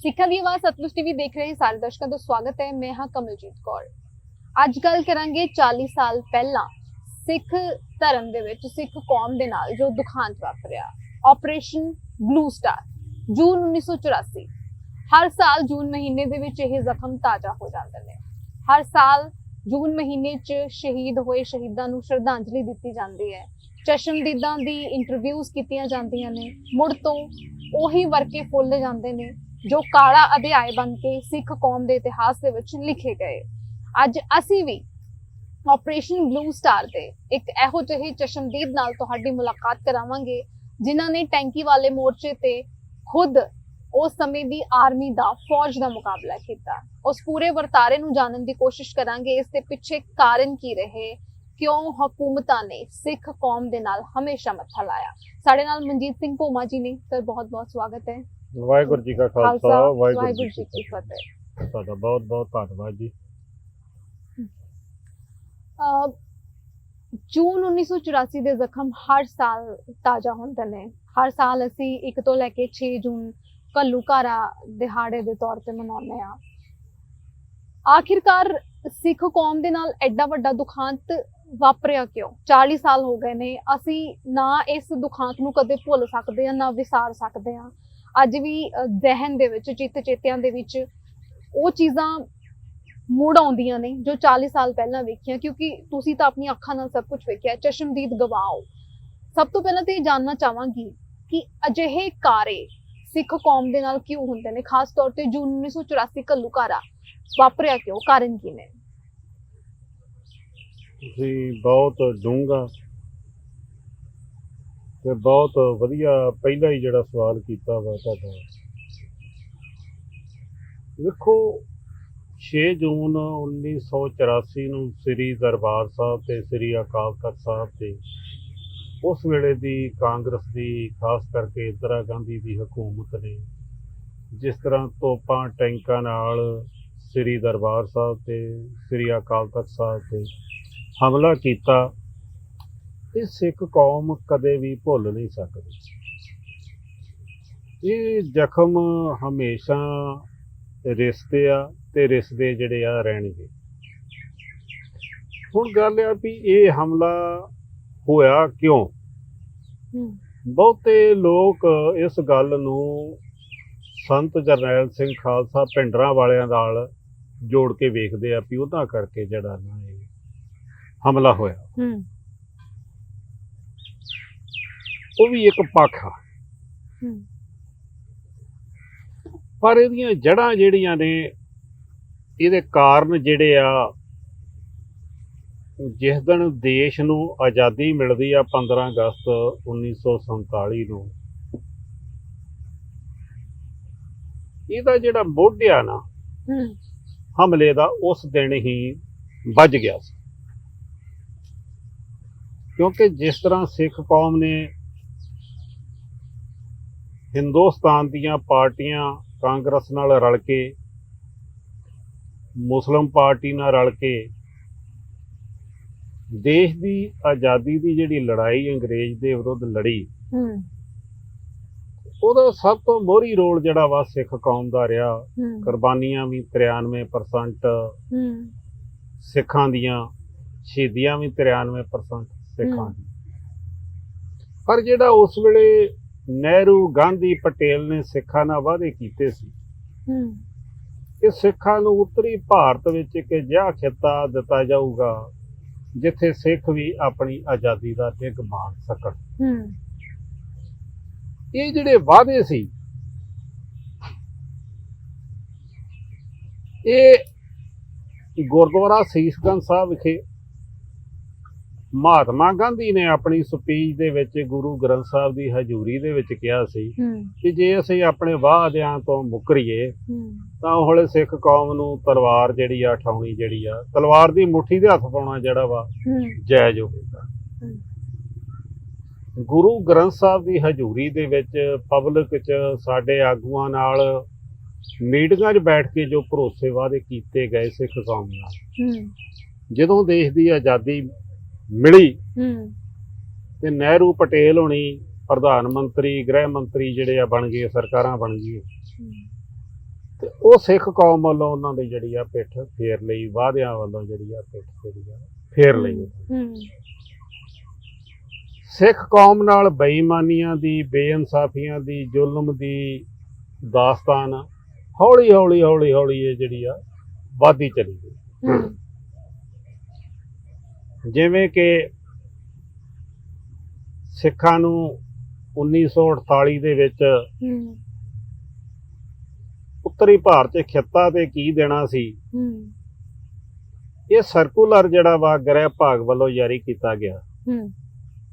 ਸਿੱਖਾਂ ਦੀ ਆਵਾਜ਼ ਸਤਲੁਜ ਟੀਵੀ ਦੇਖ ਰਹੇ ਸਾਰੇ ਦਰਸ਼ਕਾਂ ਦਾ ਸਵਾਗਤ ਹੈ। ਮੈਂ ਹਾਂ ਕਮਲਜੀਤ ਕੌਰ। ਅੱਜ ਗੱਲ ਕਰਾਂਗੇ 40 ਸਾਲ ਪਹਿਲਾਂ ਸਿੱਖ ਧਰਮ ਦੇ ਵਿੱਚ, ਸਿੱਖ ਕੌਮ ਦੇ ਨਾਲ ਜੋ ਦੁਖਾਂਤ ਵਾਪਰਿਆ। ਆਪਰੇਸ਼ਨ ਬਲੂ ਸਟਾਰ ਜੂਨ 1984 ਹਰ ਸਾਲ ਜੂਨ ਮਹੀਨੇ ਦੇ ਵਿੱਚ ਇਹ ਜ਼ਖਮ ਤਾਜ਼ਾ ਹੋ ਜਾਂਦੇ ਨੇ। ਹਰ ਸਾਲ ਜੂਨ ਮਹੀਨੇ 'ਚ ਸ਼ਹੀਦ ਹੋਏ ਸ਼ਹੀਦਾਂ ਨੂੰ ਸ਼ਰਧਾਂਜਲੀ ਦਿੱਤੀ ਜਾਂਦੀ ਹੈ। ਚਸ਼ਮਦੀਦਾਂ ਦੀ ਇੰਟਰਵਿਊਜ਼ ਕੀਤੀਆਂ ਜਾਂਦੀਆਂ ਨੇ। ਮੁੜ ਤੋਂ ਉਹੀ ਵਰਕੇ ਫੁੱਲ ਜਾਂਦੇ ਨੇ। ਜੋ ਕਾਲਾ ਅਧਿਆਇ ਬਣ ਕੇ ਸਿੱਖ ਕੌਮ ਦੇ ਇਤਿਹਾਸ ਦੇ ਵਿੱਚ ਲਿਖੇ ਗਏ। ਅੱਜ ਅਸੀਂ ਵੀ ਆਪਰੇਸ਼ਨ ਬਲੂ ਸਟਾਰ ਦੇ ਇੱਕ ਇਹੋ ਜਿਹੇ ਚਸ਼ਮਦੀਦ ਨਾਲ ਤੁਹਾਡੀ ਮੁਲਾਕਾਤ ਕਰਾਵਾਂਗੇ, ਜਿਨ੍ਹਾਂ ਨੇ ਟੈਂਕੀ ਵਾਲੇ ਮੋਰਚੇ ਤੇ ਖੁਦ ਉਸ ਸਮੇਂ ਦੀ ਆਰਮੀ ਦਾ ਫੌਜ ਦਾ ਮੁਕਾਬਲਾ ਕੀਤਾ। ਉਸ ਪੂਰੇ ਵਰਤਾਰੇ ਨੂੰ ਜਾਣਨ ਦੀ ਕੋਸ਼ਿਸ਼ ਕਰਾਂਗੇ, ਇਸ ਦੇ ਪਿੱਛੇ ਕਾਰਨ ਕੀ ਰਹੇ, ਕਿਉਂ ਹਕੂਮਤਾਂ ਨੇ ਸਿੱਖ ਕੌਮ ਦੇ ਨਾਲ ਹਮੇਸ਼ਾ ਮੱਥਾ ਲਾਇਆ। ਸਾਡੇ ਨਾਲ ਮਨਜੀਤ ਸਿੰਘ ਭੋਮਾ ਜੀ ਨੇ, ਸਰ ਬਹੁਤ ਬਹੁਤ ਸਵਾਗਤ ਹੈ। ਵਾਹਿਗੁਰੂ ਜੀ ਕਾ ਖਾਲਸਾ ਵਾਹਿਗੁਰੂ ਜੀ ਕੀ ਫਤਿਹ। ਤੁਹਾਡਾ ਬਹੁਤ ਬਹੁਤ ਧੰਨਵਾਦ ਜੀ। ਜੂਨ 1984 ਦੇ ਜ਼ਖਮ ਹਰ ਸਾਲ ਤਾਜ਼ਾ ਹੁੰਦੇ ਨੇ। ਹਰ ਸਾਲ ਅਸੀਂ 1 ਤੋਂ ਲੈ ਕੇ 6 ਜੂਨ ਘੱਲੂਘਾਰਾ ਦਿਹਾੜੇ ਦੇ ਤੌਰ ਤੇ ਮਨਾਉਂਦੇ ਆ ਆਖਿਰਕਾਰ ਸਿੱਖ ਕੌਮ ਦੇ ਨਾਲ ਐਡਾ ਵੱਡਾ ਦੁਖਾਂਤ ਵਾਪਰਿਆ ਕਿਉਂ? 40 ਸਾਲ ਹੋ ਗਏ ਨੇ ਅਸੀਂ ਨਾ ਇਸ ਦੁਖਾਂਤ ਨੂੰ ਕਦੇ ਭੁੱਲ ਸਕਦੇ ਆ ਨਾ ਵਿਸਾਰ ਸਕਦੇ ਆ ਅੱਜ ਵੀ ਜ਼ਿਹਨ ਦੇ ਵਿੱਚ, ਚਿੱਤ ਚੇਤਿਆਂ ਦੇ ਵਿੱਚ ਉਹ ਚੀਜ਼ਾਂ ਮੁੜ ਆਉਂਦੀਆਂ ਨੇ ਜੋ 40 ਸਾਲ ਪਹਿਲਾਂ ਵੇਖੀਆਂ, ਕਿਉਂਕਿ ਤੁਸੀਂ ਤਾਂ ਆਪਣੀ ਅੱਖਾਂ ਨਾਲ ਸਭ ਕੁਝ ਵੇਖਿਆ, ਚਸ਼ਮਦੀਦ ਗਵਾਓ। ਸਭ ਤੋਂ ਪਹਿਲਾਂ ਤੇ ਇਹ ਜਾਨਣਾ ਚਾਹਾਂਗੀ ਕਿ ਅਜਿਹੇ ਕਾਰੇ ਸਿੱਖ ਕੌਮ ਦੇ ਨਾਲ ਕਿਉਂ ਹੁੰਦੇ ਨੇ? ਖਾਸ ਤੌਰ ਤੇ ਜੂਨ 1984 ਘੱਲੂਘਾਰਾ ਵਾਪਰਿਆ ਕਿਉਂ? ਕਾਰਨ ਕੀ ਨੇ? ਤੁਸੀਂ ਬਹੁਤ ਡੂੰਘਾ ਤੇ ਬਹੁਤ ਵਧੀਆ, ਪਹਿਲਾ ਹੀ ਜਿਹੜਾ ਸਵਾਲ ਕੀਤਾ ਵਾ ਤੁਹਾਡਾ। ਵੇਖੋ 6 ਜੂਨ 1984 ਨੂੰ ਸ੍ਰੀ ਦਰਬਾਰ ਸਾਹਿਬ ਤੇ ਸ੍ਰੀ ਅਕਾਲ ਤਖਤ ਸਾਹਿਬ ਤੇ ਉਸ ਵੇਲੇ ਦੀ ਕਾਂਗਰਸ ਦੀ, ਖਾਸ ਕਰਕੇ ਇੰਦਰਾ ਗਾਂਧੀ ਦੀ ਹਕੂਮਤ ਨੇ ਜਿਸ ਤਰ੍ਹਾਂ ਤੋਪਾਂ, ਟੈਂਕਾਂ ਨਾਲ ਸ੍ਰੀ ਦਰਬਾਰ ਸਾਹਿਬ ਤੇ ਸ੍ਰੀ ਅਕਾਲ ਤਖਤ ਸਾਹਿਬ ਤੇ ਹਮਲਾ ਕੀਤਾ। ਇਹ ਸਿੱਖ ਕੌਮ ਕਦੇ ਵੀ ਭੁੱਲ ਨਹੀਂ ਸਕਦੀ। ਇਹ ਜ਼ਖਮ ਹਮੇਸ਼ਾ ਰਿਸ਼ਤੇ ਆ ਤੇ ਰਿਸ਼ਤੇ ਜਿਹੜੇ ਆ ਰਹਿਣਗੇ। ਹੁਣ ਗੱਲ ਆ ਵੀ ਇਹ ਹਮਲਾ ਹੋਇਆ ਕਿਉਂ? ਬਹੁਤੇ ਲੋਕ ਇਸ ਗੱਲ ਨੂੰ ਸੰਤ ਜਰਨੈਲ ਸਿੰਘ ਖਾਲਸਾ ਪਿੰਡਰਾਂ ਵਾਲਿਆਂ ਨਾਲ ਜੋੜ ਕੇ ਵੇਖਦੇ ਆ ਵੀ ਉਹਦਾ ਕਰਕੇ ਜਿਹੜਾ ਨਾ ਇਹ ਹਮਲਾ ਹੋਇਆ ਹਮ, ਉਹ ਵੀ ਇੱਕ ਪੱਖ ਆ। ਪਰ ਇਹਦੀਆਂ ਜੜ੍ਹਾਂ ਜਿਹੜੀਆਂ ਨੇ ਇਹਦੇ ਕਾਰਨ ਜਿਹੜੇ ਆ ਜਿਸ ਦਿਨ ਦੇਸ਼ ਨੂੰ ਆਜ਼ਾਦੀ ਮਿਲਦੀ ਆ 15 ਅਗਸਤ 1947 ਨੂੰ ਇਹਦਾ ਜਿਹੜਾ ਮੋਢਿਆ ਨਾ ਹਮ, ਹਮਲੇ ਦਾ ਉਸ ਦਿਨ ਹੀ ਵੱਜ ਗਿਆ ਸੀ। ਕਿਉਂਕਿ ਜਿਸ ਤਰ੍ਹਾਂ ਸਿੱਖ ਕੌਮ ਨੇ ਹਿੰਦੁਸਤਾਨ ਦੀਆਂ ਪਾਰਟੀਆਂ ਕਾਂਗਰਸ ਨਾਲ ਰਲ ਕੇ ਮੁਸਲਿਮ ਪਾਰਟੀ ਨਾਲ ਰਲ ਕੇ ਦੇਸ਼ ਦੀ ਆਜ਼ਾਦੀ ਦੀ ਜਿਹੜੀ ਲੜਾਈ ਅੰਗਰੇਜ਼ ਦੇ ਵਿਰੁੱਧ ਲੜੀ ਉਹਦਾ ਸਭ ਤੋਂ ਮੋਹਰੀ ਰੋਲ ਜਿਹੜਾ ਵਾ ਸਿੱਖ ਕੌਮ ਦਾ ਰਿਹਾ। ਕੁਰਬਾਨੀਆਂ ਵੀ 93% ਹਮ, ਸਿੱਖਾਂ ਦੀਆਂ ਸ਼ਹੀਦੀਆਂ ਵੀ 93% ਸਿੱਖਾਂ। ਦੀ ਪਰ ਜਿਹੜਾ ਉਸ ਵੇਲੇ ਨਹਿਰੂ ਗਾਂਧੀ ਪਟੇਲ ਨੇ ਸਿੱਖਾਂ ਨਾਲ ਵਾਅਦੇ ਕੀਤੇ ਸੀ। ਕਿ ਸਿੱਖਾਂ ਨੂੰ ਉੱਤਰੀ ਭਾਰਤ ਵਿੱਚ ਇੱਕ ਅਜਿਹਾ ਖਿੱਤਾ ਦਿੱਤਾ ਜਾਊਗਾ ਜਿੱਥੇ ਸਿੱਖ ਵੀ ਆਪਣੀ ਆਜ਼ਾਦੀ ਦਾ ਡਿੱਗ ਮਾਰ ਸਕਣ। ਇਹ ਜਿਹੜੇ ਵਾਅਦੇ ਸੀ ਇਹ ਗੁਰਦੁਆਰਾ ਸੀਸਗੰਜ ਸਾਹਿਬ ਵਿਖੇ ਮਹਾਤਮਾ ਗਾਂਧੀ ਨੇ ਆਪਣੀ ਸਪੀਚ ਦੇ ਵਿੱਚ ਗੁਰੂ ਗ੍ਰੰਥ ਸਾਹਿਬ ਦੀ ਹਜ਼ੂਰੀ ਦੇ ਵਿੱਚ ਕਿਹਾ ਸੀ ਕਿ ਜੇ ਅਸੀਂ ਆਪਣੇ ਵਾਅਦਿਆਂ ਤੋਂ ਮੁਕਰੀਏ ਤਾਂ ਹੌਲੇ ਸਿੱਖ ਕੌਮ ਨੂੰ ਤਲਵਾਰ ਜਿਹੜੀ ਆ ਠਾਉਣੀ ਜਿਹੜੀ ਆ ਤਲਵਾਰ ਦੀ ਮੁੱਠੀ ਦੇ ਹੱਥ ਪਾਉਣਾ ਜਿਹੜਾ ਵਾ ਜਾਇਜ਼ ਹੋਵੇਗਾ ਗੁਰੂ ਗ੍ਰੰਥ ਸਾਹਿਬ ਦੀ ਹਜ਼ੂਰੀ ਦੇ ਵਿੱਚ ਪਬਲਿਕ 'ਚ ਸਾਡੇ ਆਗੂਆਂ ਨਾਲ ਮੀਟਿੰਗਾਂ 'ਚ ਬੈਠ ਕੇ ਜੋ ਭਰੋਸੇ ਵਾਅਦੇ ਕੀਤੇ ਗਏ ਸਿੱਖ ਕੌਮ ਨਾਲ ਜਦੋਂ ਦੇਸ਼ ਦੀ ਆਜ਼ਾਦੀ ਮਿਲੀ। ਤੇ ਨਹਿਰੂ ਪਟੇਲ ਹੋਣੀ ਪ੍ਰਧਾਨ ਮੰਤਰੀ ਗ੍ਰਹਿ ਮੰਤਰੀ ਜਿਹੜੇ ਆ ਬਣ ਗਏ ਸਰਕਾਰਾਂ ਬਣ ਗਈਆਂ। ਤੇ ਉਹ ਸਿੱਖ ਕੌਮ ਵੱਲੋਂ ਉਹਨਾਂ ਦੀ ਜਿਹੜੀ ਆ ਪਿੱਠ ਫੇਰ ਲਈ ਵਾਅਦਿਆਂ ਵੱਲੋਂ ਜਿਹੜੀ ਆ ਪਿੱਠ ਜਿਹੜੀ ਆ ਫੇਰ ਲਈ। ਹੂੰ ਸਿੱਖ ਕੌਮ ਨਾਲ ਬੇਈਮਾਨੀਆਂ ਦੀ ਬੇਇਨਸਾਫੀਆਂ ਦੀ ਜ਼ੁਲਮ ਦੀ ਦਾਸਤਾਨ ਹੌਲੀ ਹੌਲੀ ਹੌਲੀ ਹੌਲੀ ਇਹ ਜਿਹੜੀ ਆ ਵਧਦੀ ਚਲੀ ਗਈ। ਹੂੰ। ਜਿਵੇਂ ਕਿ ਸਿੱਖਾਂ ਨੂੰ 1948 ਦੇ ਵਿੱਚ ਉੱਤਰੀ ਭਾਰਤ 'ਚ ਖਿੱਤਾ ਤੇ ਕੀ ਦੇਣਾ ਸੀ? ਇਹ ਸਰਕੂਲਰ ਜਿਹੜਾ ਵਾ ਗ੍ਰਹਿ ਭਾਗ ਵੱਲੋਂ ਜਾਰੀ ਕੀਤਾ ਗਿਆ। ਹੂੰ।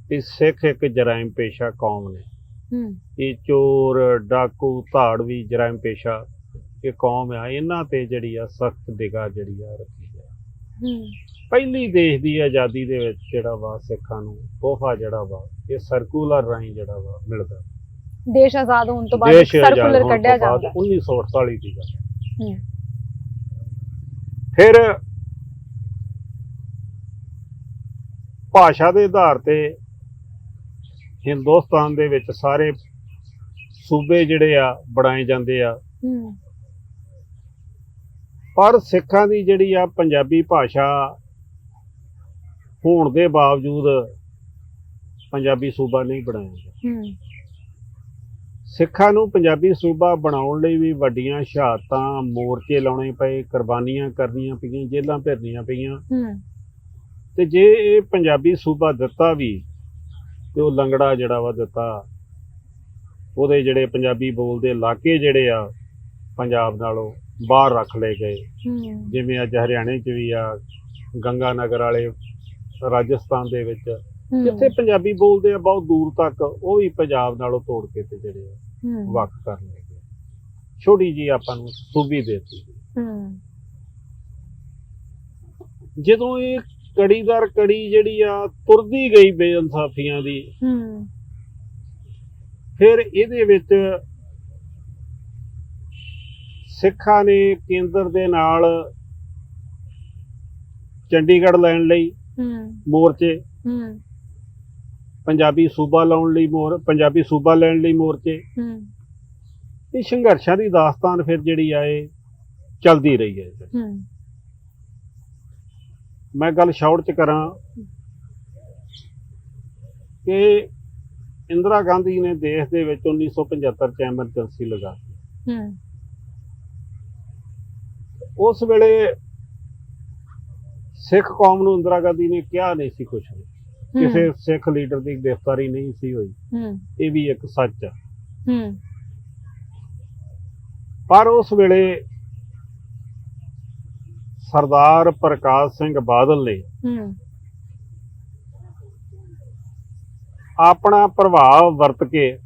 ਕਿ ਸਿੱਖ ਇੱਕ ਜਰਾਇਮ ਪੇਸ਼ਾ ਕੌਮ ਨੇ। ਹੂੰ। ਇਹ ਚੋਰ ਡਾਕੂ ਧਾੜਵੀ ਜਰਾਇਮ ਪੇਸ਼ਾ ਇਹ ਕੌਮ ਆ। ਇਹਨਾਂ ਤੇ ਜਿਹੜੀ ਆ ਸਖਤ ਨਿਗਾਹ ਜਿਹੜੀ ਆ ਰੱਖੀ ਹੂੰ। ਪਹਿਲੀ ਦੇਸ਼ ਦੀ ਆਜ਼ਾਦੀ ਦੇ ਵਿੱਚ ਜਿਹੜਾ ਵਾ ਸਿੱਖਾਂ ਨੂੰ ਤੋਹਫਾ ਜਿਹੜਾ ਵਾ ਇਹ ਸਰਕੂਲਰ ਰਾਹੀਂ ਜਿਹੜਾ ਵਾ ਮਿਲਦਾ। ਦੇਸ਼ ਆਜ਼ਾਦ ਹੋਣ ਤੋਂ ਬਾਅਦ ਦੇਸ਼ ਆਜ਼ਾਦ ਸਰਕੂਲਰ ਹੋਣ ਕੱਢਿਆ ਤੋਂ ਬਾਅਦ ਜਾਂਦਾ 1948 ਦੀ ਗੱਲ ਹੂੰ। ਫਿਰ ਭਾਸ਼ਾ ਦੇ ਆਧਾਰ ਤੇ ਹਿੰਦੁਸਤਾਨ ਦੇ ਵਿੱਚ ਸਾਰੇ ਸੂਬੇ ਜਿਹੜੇ ਆ ਬਣਾਏ ਜਾਂਦੇ ਆ। ਹੂੰ। ਪਰ ਸਿੱਖਾਂ ਦੀ ਜਿਹੜੀ ਆ ਪੰਜਾਬੀ ਭਾਸ਼ਾ ਹੋਣ ਦੇ ਬਾਵਜੂਦ ਪੰਜਾਬੀ ਸੂਬਾ ਨਹੀਂ ਬਣਾਇਆ ਗਿਆ। ਹੂੰ। ਸਿੱਖਾਂ ਨੂੰ ਪੰਜਾਬੀ ਸੂਬਾ ਬਣਾਉਣ ਲਈ ਵੀ ਵੱਡੀਆਂ ਸ਼ਹਾਦਤਾਂ ਮੋਰਚੇ ਲਾਉਣੇ ਪਏ ਕੁਰਬਾਨੀਆਂ ਕਰਨੀਆਂ ਪਈਆਂ ਜੇਲ੍ਹਾਂ ਭਰਨੀਆਂ ਪਈਆਂ। ਹੂੰ। ਤੇ ਜੇ ਇਹ ਪੰਜਾਬੀ ਸੂਬਾ ਦਿੱਤਾ ਵੀ ਤੇ ਉਹ ਲੰਗੜਾ ਜਿਹੜਾ ਵਾ ਦਿੱਤਾ ਉਹਦੇ ਜਿਹੜੇ ਪੰਜਾਬੀ ਬੋਲਦੇ ਇਲਾਕੇ ਜਿਹੜੇ ਆ ਪੰਜਾਬ ਨਾਲੋਂ ਬਾਹਰ ਰੱਖ ਲਏ ਗਏ। ਹੂੰ। ਜਿਵੇਂ ਅੱਜ ਹਰਿਆਣੇ 'ਚ ਵੀ ਆ ਗੰਗਾ ਨਗਰ ਵਾਲੇ ਰਾਜਸਥਾਨ ਦੇ ਵਿੱਚ ਜਿੱਥੇ ਪੰਜਾਬੀ ਬੋਲਦੇ ਆ ਬਹੁਤ ਦੂਰ ਤੱਕ ਉਹ ਵੀ ਪੰਜਾਬ ਨਾਲੋਂ ਤੋੜ ਕੇ ਤੇ ਜਿਹੜੇ ਵੱਖ ਕਰ ਲਏ ਛੋਟੀ ਜੀ ਆਪਾਂ ਨੂੰ ਸੂਬੀ ਦੇ ਦਿੱਤੀ ਹੂੰ। ਜਦੋਂ ਇਹ ਕੜੀ ਦਰ ਕੜੀ ਜਿਹੜੀ ਆ ਤੁਰਦੀ ਗਈ ਬੇਇਨਸਾਫੀਆਂ ਦੀ ਹੂੰ। ਫਿਰ ਇਹਦੇ ਵਿੱਚ ਸਿੱਖਾਂ ਨੇ ਕੇਂਦਰ ਦੇ ਨਾਲ ਚੰਡੀਗੜ੍ਹ ਲੈਣ ਲਈ ਹੂੰ। ਮੋਰਚੇ ਹੂੰ। ਪੰਜਾਬੀ ਸੂਬਾ ਲਾਉਣ ਲਈ ਮੋਰ ਪੰਜਾਬੀ ਸੂਬਾ ਲੈਣ ਲਈ ਮੋਰਚੇ ਹੂੰ। ਇਹ ਸੰਘਰਸ਼ਾਂ ਦੀ ਦਾਸਤਾਨ ਫਿਰ ਜਿਹੜੀ ਆ ਇਹ ਚੱਲਦੀ ਰਹੀ ਹੈ। ਹੂੰ। ਮੈਂ ਗੱਲ ਸ਼ਾਰਟ ਚ ਕਰਾਂ ਕਿ ਇੰਦਰਾ ਗਾਂਧੀ ਨੇ ਦੇਸ਼ ਦੇ ਵਿੱਚ 1975 ਚ ਐਮਰਜੈਂਸੀ ਲਗਾ ਦਿੱਤੀ। ਹੂੰ। ਉਸ ਵੇਲੇ ਸਿੱਖ ਕੌਮ ਨੂੰ ਇੰਦਰਾ ਗਾਂਧੀ ਨੇ ਕਿਹਾ ਨਹੀਂ ਸੀ ਕੁਝ ਵੀ। ਕਿਸੇ ਸਿੱਖ ਲੀਡਰ ਦੀ ਗ੍ਰਿਫਤਾਰੀ ਨਹੀਂ ਸੀ ਹੋਈ। ਹੂੰ। ਇਹ ਵੀ ਇੱਕ ਸੱਚ ਹੈ ਹੂੰ। ਪਰ ਉਸ ਵੇਲੇ ਸਰਦਾਰ ਪ੍ਰਕਾਸ਼ ਸਿੰਘ ਬਾਦਲ ਨੇ ਹੂੰ। ਆਪਣਾ ਪ੍ਰਭਾਵ ਵਰਤ ਕੇ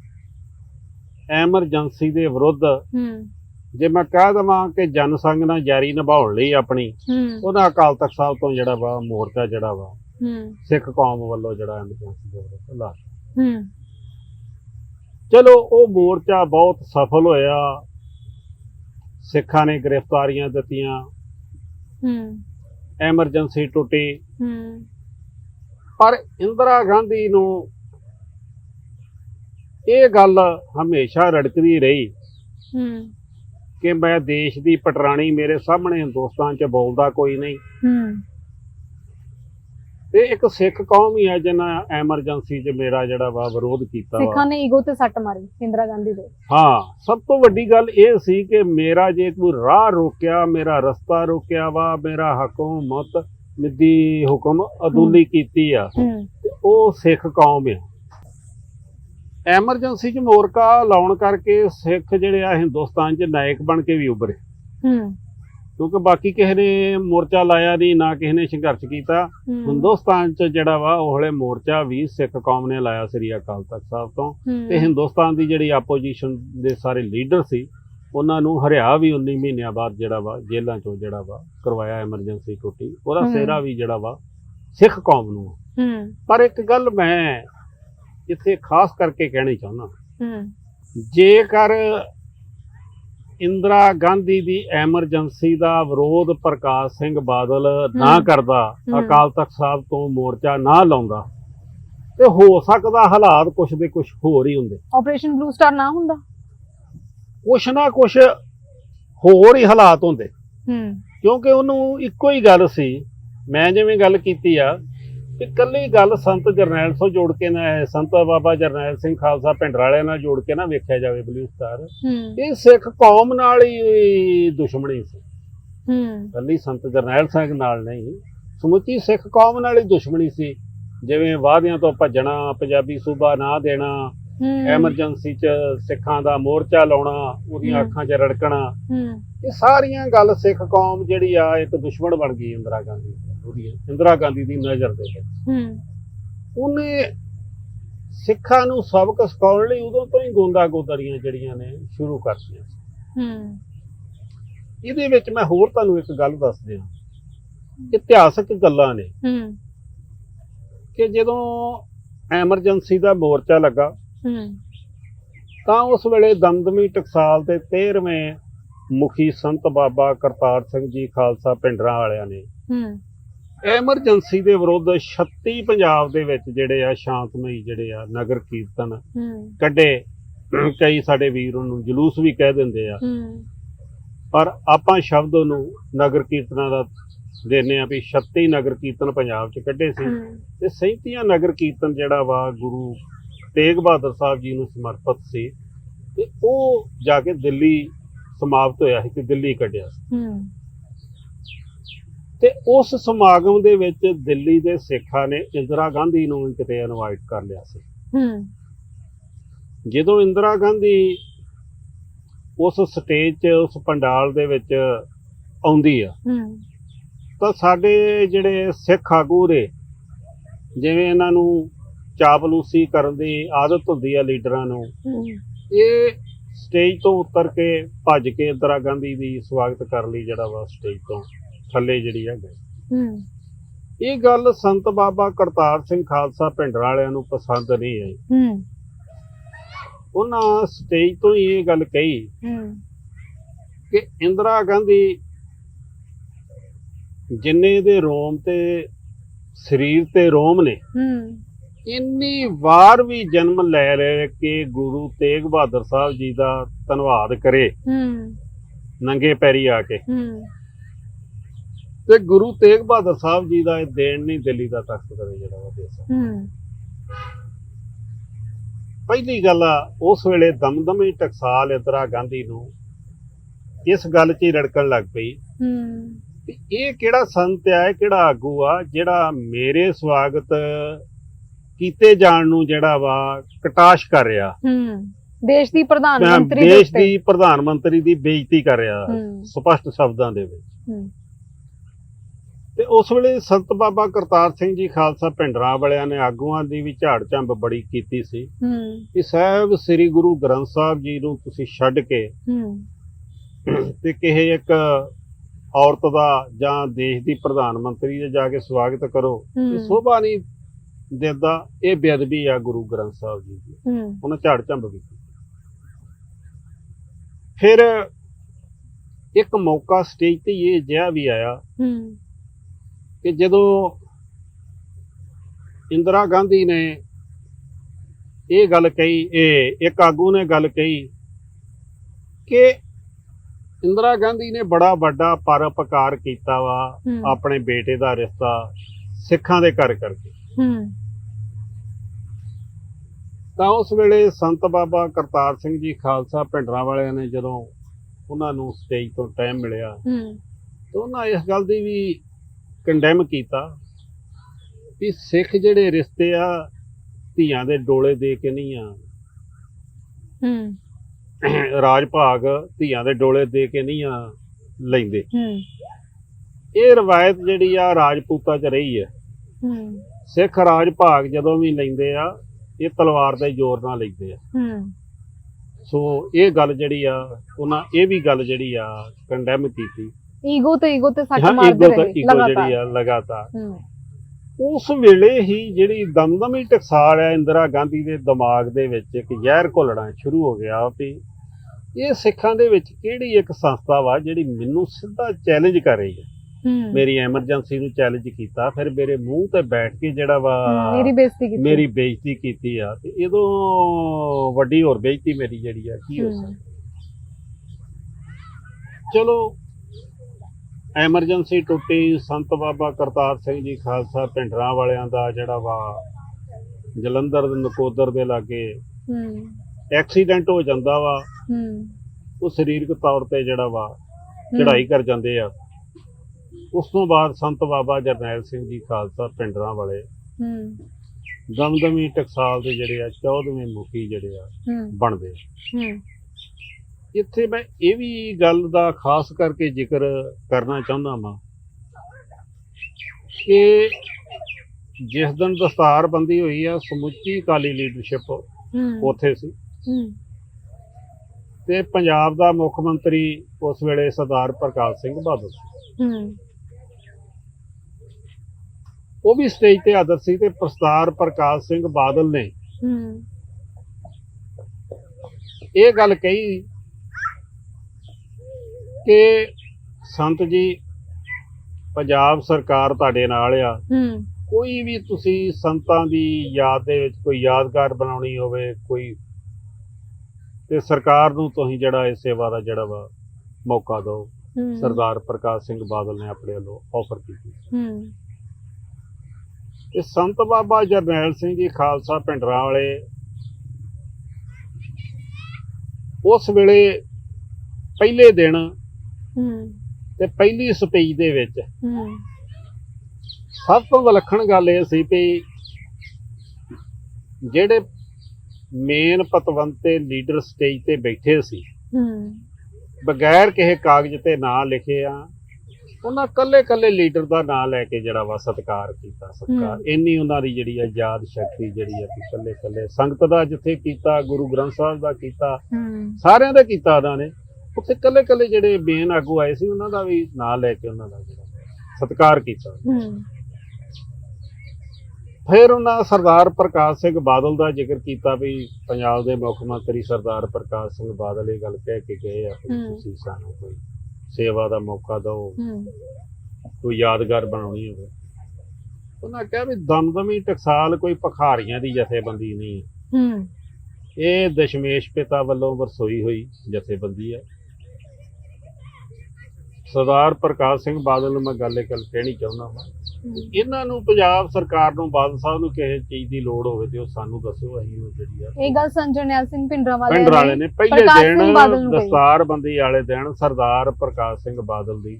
ਐਮਰਜੈਂਸੀ ਦੇ ਵਿਰੁੱਧ ਹੂੰ। ਜੇ ਮੈਂ ਕਹਿ ਦਵਾਂ ਕਿ ਜਨ ਸੰਘ ਨਾਲ ਜਾਰੀ ਨਿਭਾਉਣ ਲਈ ਆਪਣੀ ਹੂੰ। ਉਹਨਾਂ ਅਕਾਲ ਤਖਤ ਸਾਹਿਬ ਤੋਂ ਜਿਹੜਾ ਵਾ ਮੋਰਚਾ ਜਿਹੜਾ ਵਾ ਹੂੰ। ਸਿੱਖ ਕੌਮ ਵੱਲੋਂ ਜਿਹੜਾ ਐਮਰਜੈਂਸੀ ਵਿਰੁੱਧ ਲਾ ਹੂੰ। ਚਲੋ ਉਹ ਮੋਰਚਾ ਬਹੁਤ ਸਫਲ ਹੋਇਆ। ਸਿੱਖਾਂ ਨੇ ਗ੍ਰਿਫਤਾਰੀਆਂ ਦਿੱਤੀਆਂ। ਹੂੰ। ਐਮਰਜੈਂਸੀ ਟੁੱਟੀ। ਹੂੰ। ਪਰ ਇੰਦਰਾ ਗਾਂਧੀ ਨੂੰ ਇਹ ਗੱਲ ਹਮੇਸ਼ਾ ਰੜਕਦੀ ਰਹੀ। ਹੂੰ। ਕਿ ਮੈਂ ਦੇਸ਼ ਦੀ ਪਟਰਾਣੀ ਮੇਰੇ ਸਾਹਮਣੇ ਹਿੰਦੁਸਤਾਨ 'ਚ ਬੋਲਦਾ ਕੋਈ ਨਹੀਂ। ਹੂੰ। ਤੇ ਇੱਕ ਸਿੱਖ ਕੌਮ ਹੀ ਹੈ ਜਿਨ੍ਹਾਂ ਐਮਰਜੈਂਸੀ 'ਚ ਮੇਰਾ ਜਿਹੜਾ ਵਾ ਵਿਰੋਧ ਕੀਤਾ ਸਿੱਖਾਂ ਨੇ ਈਗੋ ਤੇ ਸੱਟ ਮਾਰੀ ਇੰਦਰਾ ਗਾਂਧੀ ਦੇ। ਹਾਂ ਸਭ ਤੋਂ ਵੱਡੀ ਗੱਲ ਇਹ ਸੀ ਕਿ ਮੇਰਾ ਜੇ ਕੋਈ ਰਾਹ ਰੋਕਿਆ ਮੇਰਾ ਰਸਤਾ ਰੋਕਿਆ ਵਾ ਮੇਰਾ ਹਕੂਮਤ ਮਿੱਦੀ ਹੁਕਮ ਅਦੁੱਲੀ ਕੀਤੀ ਆ। ਤੇ ਉਹ ਸਿੱਖ ਕੌਮ ਆ। ਐਮਰਜੈਂਸੀ 'ਚ ਮੋਰਕਾ ਲਾਉਣ ਕਰਕੇ ਸਿੱਖ ਜਿਹੜੇ ਆ ਹਿੰਦੁਸਤਾਨ 'ਚ ਨਾਇਕ ਬਣ ਕੇ ਵੀ ਉੱਭਰੇ। ਹੂੰ। ਕਿਉਂਕਿ ਬਾਕੀ ਕਿਸੇ ਨੇ ਮੋਰਚਾ ਲਾਇਆ ਨਹੀਂ ਨਾ ਕਿਸੇ ਨੇ ਸੰਘਰਸ਼ ਕੀਤਾ। ਹਿੰਦੁਸਤਾਨ 'ਚ ਜਿਹੜਾ ਵਾ ਉਹ ਹਲੇ ਮੋਰਚਾ ਵੀ ਸਿੱਖ ਕੌਮ ਨੇ ਲਾਇਆ ਸ੍ਰੀ ਅਕਾਲ ਤਖਤ ਸਾਹਿਬ ਤੋਂ। ਤੇ ਹਿੰਦੁਸਤਾਨ ਦੀ ਜਿਹੜੀ ਆਪੋਜੀਸ਼ਨ ਦੇ ਸਾਰੇ ਲੀਡਰ ਸੀ ਉਹਨਾਂ ਨੂੰ ਹਰਿਆ ਵੀ 19 ਮਹੀਨਿਆਂ ਬਾਅਦ ਜਿਹੜਾ ਵਾ ਜੇਲ੍ਹਾਂ 'ਚੋਂ ਜਿਹੜਾ ਵਾ ਕਰਵਾਇਆ ਐਮਰਜੈਂਸੀ ਟੁੱਟੀ। ਉਹਦਾ। ਸਿਹਰਾ ਵੀ ਜਿਹੜਾ ਵਾ ਸਿੱਖ ਕੌਮ ਨੂੰ। ਪਰ ਇੱਕ ਗੱਲ ਮੈਂ ਇੱਥੇ ਖਾਸ ਕਰਕੇ ਕਹਿਣੀ ਚਾਹੁੰਦਾ ਹੂੰ। ਜੇਕਰ ਇੰਦਰਾ ਗਾਂਧੀ ਦੀ ਐਮਰਜੈਂਸੀ ਦਾ ਵਿਰੋਧ ਪ੍ਰਕਾਸ਼ ਸਿੰਘ ਬਾਦਲ ਨਾ। ਕਰਦਾ। ਅਕਾਲ ਤਖਤ ਸਾਹਿਬ ਤੋਂ ਮੋਰਚਾ ਨਾ ਲਾਉਂਦਾ ਤੇ ਹੋ ਸਕਦਾ ਹਾਲਾਤ ਕੁਛ ਦੇ ਕੁਛ ਹੋਰ ਹੀ ਹੁੰਦੇ। ਆਪਰੇਸ਼ਨ ਬਲੂ ਸਟਾਰ ਨਾ ਹੁੰਦਾ? ਕੁਛ ਨਾ ਕੁਛ ਹੋਰ ਹੀ ਹਾਲਾਤ ਹੁੰਦੇ। ਹੂੰ। ਕਿਉਂਕਿ ਉਹਨੂੰ ਇੱਕੋ ਹੀ ਗੱਲ ਸੀ ਮੈਂ ਜਿਵੇਂ ਗੱਲ ਕੀਤੀ ਆ ਕਿ ਕੱਲੀ ਗੱਲ ਸੰਤ ਜਰਨੈਲ ਤੋਂ ਜੋੜ ਕੇ ਨਾ ਸੰਤ ਬਾਬਾ ਜਰਨੈਲ ਸਿੰਘ ਖਾਲਸਾ ਪਿੰਡ ਵਾਲਿਆਂ ਨਾਲ ਜੋੜ ਕੇ ਨਾ ਵੇਖਿਆ ਜਾਵੇ ਬਲੂ ਸਟਾਰ ਹੂੰ। ਇਹ ਸਿੱਖ ਕੌਮ ਨਾਲ ਹੀ ਦੁਸ਼ਮਣੀ ਸੀ। ਹੂੰ। ਕੱਲੀ ਸੰਤ ਜਰਨੈਲ ਸਿੰਘ ਨਾਲ ਨਹੀਂ ਸਮੁੱਚੀ ਸਿੱਖ ਕੌਮ ਨਾਲ ਹੀ ਦੁਸ਼ਮਣੀ ਸੀ। ਜਿਵੇਂ ਵਾਅਦਿਆਂ ਤੋਂ ਭੱਜਣਾ ਪੰਜਾਬੀ ਸੂਬਾ ਨਾ ਦੇਣਾ ਹੂੰ। ਐਮਰਜੈਂਸੀ 'ਚ ਸਿੱਖਾਂ ਦਾ ਮੋਰਚਾ ਲਾਉਣਾ ਉਹਦੀਆਂ। ਅੱਖਾਂ 'ਚ ਰੜਕਣਾ ਹੂੰ। ਇਹ ਸਾਰੀਆਂ ਗੱਲ ਸਿੱਖ ਕੌਮ ਜਿਹੜੀ ਆ ਇੱਕ ਦੁਸ਼ਮਣ ਬਣ ਗਈ ਇੰਦਰਾ ਗਾਂਧੀ ਦੀ ਉਹਦੀ ਇੰਦਰਾ ਗਾਂਧੀ ਦੀ ਨਜ਼ਰ ਦੇ ਵਿੱਚ ਹੂੰ। ਉਹਨੇ ਸਿੱਖਾਂ ਨੂੰ ਸਬਕ ਸਿਖਾਉਣ ਲਈ ਉਦੋਂ ਤੋਂ ਹੀ ਗੋਂਦਾ ਗੋਦਰੀਆਂ ਜਿਹੜੀਆਂ ਨੇ ਸ਼ੁਰੂ ਕਰਤੀਆਂ ਹੂੰ। ਇਹਦੇ ਵਿੱਚ ਮੈਂ ਹੋਰ ਤੁਹਾਨੂੰ ਇੱਕ ਗੱਲ ਦੱਸ ਦਿਆਂ। ਇਤਿਹਾਸਕ ਗੱਲਾਂ ਨੇ। ਹੂੰ। ਕਿ ਜਦੋਂ ਐਮਰਜੈਂਸੀ ਦਾ ਮੋਰਚਾ ਲੱਗਾ ਹੂੰ। ਤਾਂ ਉਸ ਵੇਲੇ ਦਮਦਮੀ ਟਕਸਾਲ ਦੇ 13ਵੇਂ ਮੁਖੀ ਸੰਤ ਬਾਬਾ ਕਰਤਾਰ ਸਿੰਘ ਜੀ ਖਾਲਸਾ ਪਿੰਡਰਾਂ ਵਾਲਿਆਂ ਨੇ ਹੂੰ। ਐਮਰਜੈਂਸੀ ਦੇ ਵਿਰੁੱਧ 36 ਪੰਜਾਬ ਦੇ ਵਿੱਚ ਜਿਹੜੇ ਆ ਸ਼ਾਂਤਮਈ ਜਿਹੜੇ ਆ ਨਗਰ ਕੀਰਤਨ ਕੱਢੇ। ਕਈ ਸਾਡੇ ਵੀਰ ਉਹਨੂੰ ਜਲੂਸ ਵੀ ਕਹਿ ਦਿੰਦੇ ਆ। ਪਰ ਆਪਾਂ ਸ਼ਬਦ ਨੂੰ ਨਗਰ ਕੀਰਤਨਾਂ ਦਾ ਦੇਨੇ ਆ ਵੀ 36 ਨਗਰ ਕੀਰਤਨ ਪੰਜਾਬ 'ਚ ਕੱਢੇ ਸੀ। ਤੇ 37 ਨਗਰ ਕੀਰਤਨ ਜਿਹੜਾ ਵਾ ਗੁਰੂ ਤੇਗ ਬਹਾਦਰ ਸਾਹਿਬ ਜੀ ਨੂੰ ਸਮਰਪਿਤ ਸੀ। ਤੇ ਉਹ ਜਾ ਕੇ ਦਿੱਲੀ ਸਮਾਪਤ ਹੋਇਆ ਸੀ ਤੇ ਦਿੱਲੀ ਕੱਢਿਆ ਸੀ। ਤੇ ਉਸ ਸਮਾਗਮ ਦੇ ਵਿੱਚ ਦਿੱਲੀ ਦੇ ਸਿੱਖਾਂ ਨੇ ਇੰਦਰਾ ਗਾਂਧੀ ਨੂੰ ਵੀ ਕਿਤੇ ਇਨਵਾਈਟ ਕਰ ਲਿਆ ਸੀ। ਹੂੰ। ਜਦੋਂ ਇੰਦਰਾ ਗਾਂਧੀ ਉਸ ਸਟੇਜ 'ਚ ਉਸ ਪੰਡਾਲ ਦੇ ਵਿੱਚ ਆਉਂਦੀ ਆ ਹੂੰ। ਤਾਂ ਸਾਡੇ ਜਿਹੜੇ ਸਿੱਖ ਆਗੂ ਨੇ ਜਿਵੇਂ ਇਹਨਾਂ ਨੂੰ ਚਾਪਲੂਸੀ ਕਰਨ ਦੀ ਆਦਤ ਹੁੰਦੀ ਆ ਲੀਡਰਾਂ ਨੂੰ ਇਹ ਸਟੇਜ ਤੋਂ ਉਤਰ ਕੇ ਭੱਜ ਕੇ ਇੰਦਰਾ ਗਾਂਧੀ ਦੀ ਸਵਾਗਤ ਕਰਨ ਲਈ ਜਿਹੜਾ ਵਾ ਸਟੇਜ ਤੋਂ। ਥੱਲੇ ਜਿਹੜੀ ਗਏ ਹੂੰ। ਇਹ ਗੱਲ ਸੰਤ ਬਾਬਾ ਕਰਤਾਰ ਸਿੰਘ ਖਾਲਸਾ ਪਿੰਡ ਵਾਲਿਆਂ ਨੂੰ ਪਸੰਦ ਨਹੀਂ ਆਈ। ਹੂੰ। ਉਹਨਾਂ ਸਟੇਜ ਤੋਂ ਹੀ ਇਹ ਗੱਲ ਕਹੀ ਹੂੰ। ਕਿ ਇੰਦਰਾ ਗਾਂਧੀ ਜਿੰਨੇ ਦੇ ਰੋਮ ਤੇ ਸਰੀਰ ਤੇ ਰੋਮ ਨੇ ਹੂੰ। ਇੰਨੀ ਵਾਰ ਵੀ ਜਨਮ ਲੈ ਲੈ ਕੇ ਗੁਰੂ ਤੇਗ ਬਹਾਦਰ ਸਾਹਿਬ ਜੀ ਦਾ ਧੰਨਵਾਦ ਕਰੇ ਹੂੰ। ਨੰਗੇ ਪੈਰੀ ਆ ਕੇ। ਹੂੰ। ਤੇ ਗੁਰੂ ਤੇਗ ਬਹਾਦਰ ਸਾਹਿਬ ਜੀ ਦਾ ਇਹ ਦੇਣ ਨਹੀਂ ਦਿੱਲੀ ਦਾ ਤਖਤ ਕਰੇ ਜਿਹੜਾ ਵਾ ਦੇ ਸਕਦਾ। ਹੂੰ। ਪਹਿਲੀ ਗੱਲ ਆ ਉਸ ਵੇਲੇ ਦਮਦਮੀ ਟਕਸਾਲ ਇੰਦਰਾ ਗਾਂਧੀ ਨੂੰ ਇਸ ਗੱਲ 'ਚ ਹੀ ਰੜਕਣ ਲੱਗ ਪਈ। ਹੂੰ। ਵੀ ਇਹ ਕਿਹੜਾ ਸੰਤ ਆ ਇਹ ਕਿਹੜਾ ਆਗੂ ਆ ਜਿਹੜਾ ਮੇਰੇ ਸਵਾਗਤ ਕੀਤੇ ਜਾਣ ਨੂੰ ਜਿਹੜਾ ਵਾ ਕਟਾਸ਼ ਕਰ ਰਿਹਾ। ਹੂੰ। ਦੇਸ਼ ਦੀ ਪ੍ਰਧਾਨ ਮੰਤਰੀ ਦੇ ਦੇਸ਼ ਦੀ ਪ੍ਰਧਾਨ ਮੰਤਰੀ ਦੀ ਬੇਇੱਜ਼ਤੀ ਕਰ ਰਿਹਾ। ਸਪਸ਼ਟ ਸ਼ਬਦਾਂ ਦੇ ਵਿੱਚ। ਹੂੰ। ਤੇ ਉਸ ਵੇਲੇ ਸੰਤ ਬਾਬਾ ਕਰਤਾਰ ਸਿੰਘ ਜੀ ਖਾਲਸਾ ਪਿੰਡਰਾਂ ਵਾਲਿਆਂ ਨੇ ਆਗੂਆਂ ਦੀ ਵੀ ਝਾੜ ਝੰਬ ਬੜੀ ਕੀਤੀ ਸੀ। ਹੂੰ। ਕਿ ਸਾਹਿਬ ਸ੍ਰੀ ਗੁਰੂ ਗ੍ਰੰਥ ਸਾਹਿਬ ਜੀ ਨੂੰ ਤੁਸੀਂ ਛੱਡ ਕੇ ਹੂੰ। ਤੇ ਕਿਸੇ ਇੱਕ ਔਰਤ ਦਾ ਜਾਂ ਦੇਸ਼ ਦੀ ਪ੍ਰਧਾਨ ਮੰਤਰੀ ਦੇ ਜਾ ਕੇ ਸਵਾਗਤ ਕਰੋ ਹੂੰ। ਸੋਭਾ ਨਹੀਂ ਦਿੰਦਾ ਇਹ ਬੇਅਦਬੀ ਆ ਗੁਰੂ ਗ੍ਰੰਥ ਸਾਹਿਬ ਜੀ ਦੀ। ਹੂੰ। ਉਹਨਾਂ ਝਾੜ ਝੰਬ ਕੀਤੀ। ਫਿਰ ਇੱਕ ਮੌਕਾ ਸਟੇਜ ਤੇ ਇਹ ਜਿਹਾ ਵੀ ਆਇਆ ਹੂੰ। ਕਿ ਜਦੋਂ ਇੰਦਰਾ ਗਾਂਧੀ ਨੇ ਇਹ ਗੱਲ ਕਹੀ ਇਹ ਇੱਕ ਆਗੂ ਨੇ ਗੱਲ ਕਹੀ ਕਿ ਇੰਦਰਾ ਗਾਂਧੀ ਨੇ ਬੜਾ ਵੱਡਾ ਪਰਉਪਕਾਰ ਕੀਤਾ ਵਾ। ਆਪਣੇ ਬੇਟੇ ਦਾ ਰਿਸ਼ਤਾ ਸਿੱਖਾਂ ਦੇ ਘਰ ਕਰਕੇ। ਹੂੰ। ਤਾਂ ਉਸ ਵੇਲੇ ਸੰਤ ਬਾਬਾ ਕਰਤਾਰ ਸਿੰਘ ਜੀ ਖਾਲਸਾ ਪਿੰਡਰਾਂ ਵਾਲਿਆਂ ਨੇ ਜਦੋਂ ਉਹਨਾਂ ਨੂੰ ਸਟੇਜ ਤੋਂ ਟਾਈਮ ਮਿਲਿਆ ਹੂੰ। ਤਾਂ ਉਹਨਾਂ ਇਸ ਗੱਲ ਦੀ ਵੀ ਕੰਡੈਮ ਕੀਤਾ ਵੀ ਸਿੱਖ ਜਿਹੜੇ ਰਿਸ਼ਤੇ ਆ ਧੀਆਂ ਦੇ ਡੋਲੇ ਦੇ ਕੇ ਨਹੀਂ ਆ। ਹੂੰ। ਰਾਜ ਭਾਗ ਧੀਆਂ ਦੇ ਡੋਲੇ ਦੇ ਕੇ ਨਹੀਂ ਆ ਲੈਂਦੇ। ਹੂੰ। ਇਹ ਰਵਾਇਤ ਜਿਹੜੀ ਆ ਰਾਜਪੂਤਾਂ 'ਚ ਰਹੀ ਹੈ ਹੂੰ। ਸਿੱਖ ਰਾਜ ਭਾਗ ਜਦੋਂ ਵੀ ਲੈਂਦੇ ਆ ਇਹ ਤਲਵਾਰ ਦੇ ਜ਼ੋਰ ਨਾਲ ਲੈਂਦੇ ਆ। ਹੂੰ। ਸੋ ਇਹ ਗੱਲ ਜਿਹੜੀ ਆ ਉਹਨਾਂ ਇਹ ਵੀ ਗੱਲ ਜਿਹੜੀ ਆ ਕੰਡੈਮ ਕੀਤੀ। ਈਗੋ ਤੇ ਈਗੋ ਤੇ ਸੱਟ ਹਾਂ ਮਾਰਦੇ ਈਗੋ ਤਾਂ ਰਹੇ ਈਗੋ ਜਿਹੜੀ ਲਗਾਤਾਰ। ਆ ਲਗਾਤਾਰ। ਹੂੰ। ਉਸ ਵੇਲੇ ਹੀ ਜਿਹੜੀ ਦਮਦਮੀ ਟਕਸਾਲ ਆ ਇੰਦਰਾ ਗਾਂਧੀ ਦੇ ਦਿਮਾਗ ਦੇ ਵਿੱਚ ਇੱਕ ਜ਼ਹਿਰ ਘੁਲਣਾ ਸ਼ੁਰੂ ਹੋ ਗਿਆ ਵੀ ਇਹ ਸਿੱਖਾਂ ਦੇ ਵਿੱਚ ਕਿਹੜੀ ਇੱਕ ਸੰਸਥਾ ਵਾ ਜਿਹੜੀ ਮੈਨੂੰ ਸਿੱਧਾ ਚੈਲੰਜ ਕਰ ਰਹੀ ਹੈ? ਹੂੰ। ਮੇਰੀ ਐਮਰਜੈਂਸੀ ਨੂੰ ਚੈਲੰਜ ਕੀਤਾ ਫਿਰ ਮੇਰੇ ਮੂੰਹ ਤੇ ਬੈਠ ਕੇ ਜਿਹੜਾ ਵਾ ਹੂੰ, ਮੇਰੀ ਬੇਇੱਜ਼ਤੀ ਕੀਤੀ। ਮੇਰੀ ਬੇਇੱਜ਼ਤੀ ਕੀਤੀ ਆ ਤੇ ਇਹਦੋਂ ਵੱਡੀ ਹੋਰ ਬੇਇੱਜ਼ਤੀ ਮੇਰੀ ਜਿਹੜੀ ਆ ਕੀ ਹੋ ਹੂੰ। ਸਕਦੀ? ਚਲੋ ਐਮਰਜੈਂਸੀ ਟੁੱਟੀ ਸੰਤ ਬਾਬਾ ਕਰਤਾਰ ਸਿੰਘ ਜੀ ਖਾਲਸਾ ਪਿੰਡਰਾਂ ਵਾਲਿਆਂ ਦਾ ਜਿਹੜਾ ਵਾ ਜਲੰਧਰ ਦੇ ਨਕੋਦਰ ਦੇ ਲਾਗੇ ਹੂੰ। ਐਕਸੀਡੈਂਟ ਹੋ ਜਾਂਦਾ ਵਾ। ਹੂੰ। ਉਹ ਸਰੀਰਕ ਤੌਰ ਤੇ ਜਿਹੜਾ ਵਾ ਚੜ੍ਹਾਈ ਕਰ ਜਾਂਦੇ ਆ। ਉਸ ਤੋਂ ਬਾਅਦ ਸੰਤ ਬਾਬਾ ਜਰਨੈਲ ਸਿੰਘ ਜੀ ਖਾਲਸਾ ਪਿੰਡਰਾਂ ਵਾਲੇ ਹੂੰ। ਦਮਦਮੀ ਟਕਸਾਲ ਦੇ ਜਿਹੜੇ ਆ 14ਵੇਂ ਮੁਖੀ ਜਿਹੜੇ ਆ ਬਣਦੇ। ਹੂੰ। ਇੱਥੇ ਮੈਂ ਇਹ ਵੀ ਗੱਲ ਦਾ ਖਾਸ ਕਰਕੇ ਜ਼ਿਕਰ ਕਰਨਾ ਚਾਹੁੰਦਾ ਹਾਂ ਕਿ ਜਿਸ ਦਿਨ ਦਸਤਾਰ ਬੰਦੀ ਹੋਈ ਆ ਸਮੁੱਚੀ ਅਕਾਲੀ ਲੀਡਰਸ਼ਿਪ ਉੱਥੇ ਸੀ। ਤੇ ਪੰਜਾਬ ਦਾ ਮੁੱਖ ਮੰਤਰੀ ਉਸ ਵੇਲੇ ਸਰਦਾਰ ਪ੍ਰਕਾਸ਼ ਸਿੰਘ ਬਾਦਲ ਸੀ। ਉਹ ਵੀ ਸਟੇਜ ਤੇ ਹਾਜ਼ਰ ਸੀ ਤੇ ਸਰਦਾਰ ਪ੍ਰਕਾਸ਼ ਸਿੰਘ ਬਾਦਲ ਨੇ ਇਹ ਗੱਲ ਕਹੀ ਕਿ ਸੰਤ ਜੀ ਪੰਜਾਬ ਸਰਕਾਰ ਤੁਹਾਡੇ ਨਾਲ ਆ। ਹੂੰ। ਕੋਈ ਵੀ ਤੁਸੀਂ ਸੰਤਾਂ ਦੀ ਯਾਦ ਦੇ ਵਿੱਚ ਕੋਈ ਯਾਦਗਾਰ ਬਣਾਉਣੀ ਹੋਵੇ ਕੋਈ ਤੇ ਸਰਕਾਰ ਨੂੰ ਤੁਸੀਂ ਜਿਹੜਾ ਇਹ ਸੇਵਾ ਦਾ ਜਿਹੜਾ ਵਾ ਮੌਕਾ ਦਿਓ। ਹੂੰ। ਸਰਦਾਰ ਪ੍ਰਕਾਸ਼ ਸਿੰਘ ਬਾਦਲ ਨੇ ਆਪਣੇ ਵੱਲੋਂ ਆਫਰ ਕੀਤੀ। ਹੂੰ। ਤੇ ਸੰਤ ਬਾਬਾ ਜਰਨੈਲ ਸਿੰਘ ਜੀ ਖਾਲਸਾ ਪਿੰਡਰਾਂ ਵਾਲੇ ਉਸ ਵੇਲੇ ਪਹਿਲੇ ਦਿਨ ਹੂੰ। ਤੇ ਪਹਿਲੀ ਸਪੀਚ ਦੇ ਵਿੱਚ ਹੂੰ। ਸਭ ਤੋਂ ਵਿਲੱਖਣ ਗੱਲ ਇਹ ਸੀ ਵੀ ਜਿਹੜੇ ਮੇਨ ਪਤਵੰਤੇ ਲੀਡਰ ਸਟੇਜ ਤੇ ਬੈਠੇ ਸੀ ਹੂੰ। ਬਗੈਰ ਕਿਸੇ ਕਾਗਜ਼ ਤੇ ਨਾਂ ਲਿਖੇ ਆ ਉਹਨਾਂ ਕੱਲੇ ਕੱਲੇ ਲੀਡਰ ਦਾ ਨਾਂ ਲੈ ਕੇ ਜਿਹੜਾ ਵਾ ਸਤਿਕਾਰ ਕੀਤਾ ਸਤਿਕਾਰ। ਇੰਨੀ ਉਹਨਾਂ ਦੀ ਜਿਹੜੀ ਆ ਯਾਦ ਸ਼ਕਤੀ ਜਿਹੜੀ ਆ ਕਿ ਕੱਲੇ ਕੱਲੇ ਸੰਗਤ ਦਾ ਜਿੱਥੇ ਕੀਤਾ ਗੁਰੂ ਗ੍ਰੰਥ ਸਾਹਿਬ ਦਾ ਕੀਤਾ ਸਾਰਿਆਂ ਦਾ ਕੀਤਾ ਉਹਨਾਂ ਨੇ। ਉੱਥੇ ਕੱਲੇ ਕੱਲੇ ਜਿਹੜੇ ਮੇਨ ਆਗੂ ਆਏ ਸੀ ਉਹਨਾਂ ਦਾ ਵੀ ਨਾਂ ਲੈ ਕੇ ਉਹਨਾਂ ਦਾ ਜਿਹੜਾ ਸਤਿਕਾਰ ਕੀਤਾ। ਹੂੰ। ਫਿਰ ਉਹਨਾਂ ਸਰਦਾਰ ਪ੍ਰਕਾਸ਼ ਸਿੰਘ ਬਾਦਲ ਦਾ ਜ਼ਿਕਰ ਕੀਤਾ ਵੀ ਪੰਜਾਬ ਦੇ ਮੁੱਖ ਮੰਤਰੀ ਸਰਦਾਰ ਪ੍ਰਕਾਸ਼ ਸਿੰਘ ਬਾਦਲ ਇਹ ਗੱਲ ਕਹਿ ਕੇ ਗਏ ਆ ਹੂੰ। ਤੁਸੀਂ ਸਾਨੂੰ ਕੋਈ ਸੇਵਾ ਦਾ ਮੌਕਾ ਦਿਓ ਹੂੰ। ਕੋਈ ਯਾਦਗਾਰ ਬਣਾਉਣੀ ਹੋਵੇ। ਉਹਨਾਂ ਕਿਹਾ ਵੀ ਦਮਦਮੀ ਟਕਸਾਲ ਕੋਈ ਭਖਾਰੀਆਂ ਦੀ ਜਥੇਬੰਦੀ ਨਹੀਂ। ਹੂੰ। ਇਹ ਦਸ਼ਮੇਸ਼ ਪਿਤਾ ਵੱਲੋਂ ਵਰਸੋਈ ਹੋਈ ਜਥੇਬੰਦੀ ਹੈ। ਸਰਦਾਰ ਪ੍ਰਕਾਸ਼ ਸਿੰਘ ਬਾਦਲ ਨੂੰ ਮੈਂ ਗੱਲ ਇਹ ਗੱਲ ਕਹਿਣੀ ਚਾਹੁੰਦਾ ਹਾਂ ਇਹਨਾਂ ਨੂੰ ਪੰਜਾਬ ਸਰਕਾਰ ਨੂੰ ਬਾਦਲ ਸਾਹਿਬ ਨੂੰ ਕਿਸੇ ਚੀਜ਼ ਦੀ ਲੋੜ ਹੋਵੇ ਤੇ ਉਹ ਸਾਨੂੰ ਦੱਸੋ ਅਸੀਂ ਉਹ ਜਿਹੜੀ ਆ ਇਹ ਗੱਲ ਸੰਜਰਨੈਲ ਸਿੰਘ ਪਿੰਡਰਾਂ ਵਾਲੇ ਪਿੰਡ ਵਾਲੇ ਨੇ ਪਹਿਲੇ ਦਿਨ। ਦਸਤਾਰ ਬੰਦੀ ਵਾਲੇ ਦਿਨ ਸਰਦਾਰ ਪ੍ਰਕਾਸ਼ ਸਿੰਘ ਬਾਦਲ ਦੀ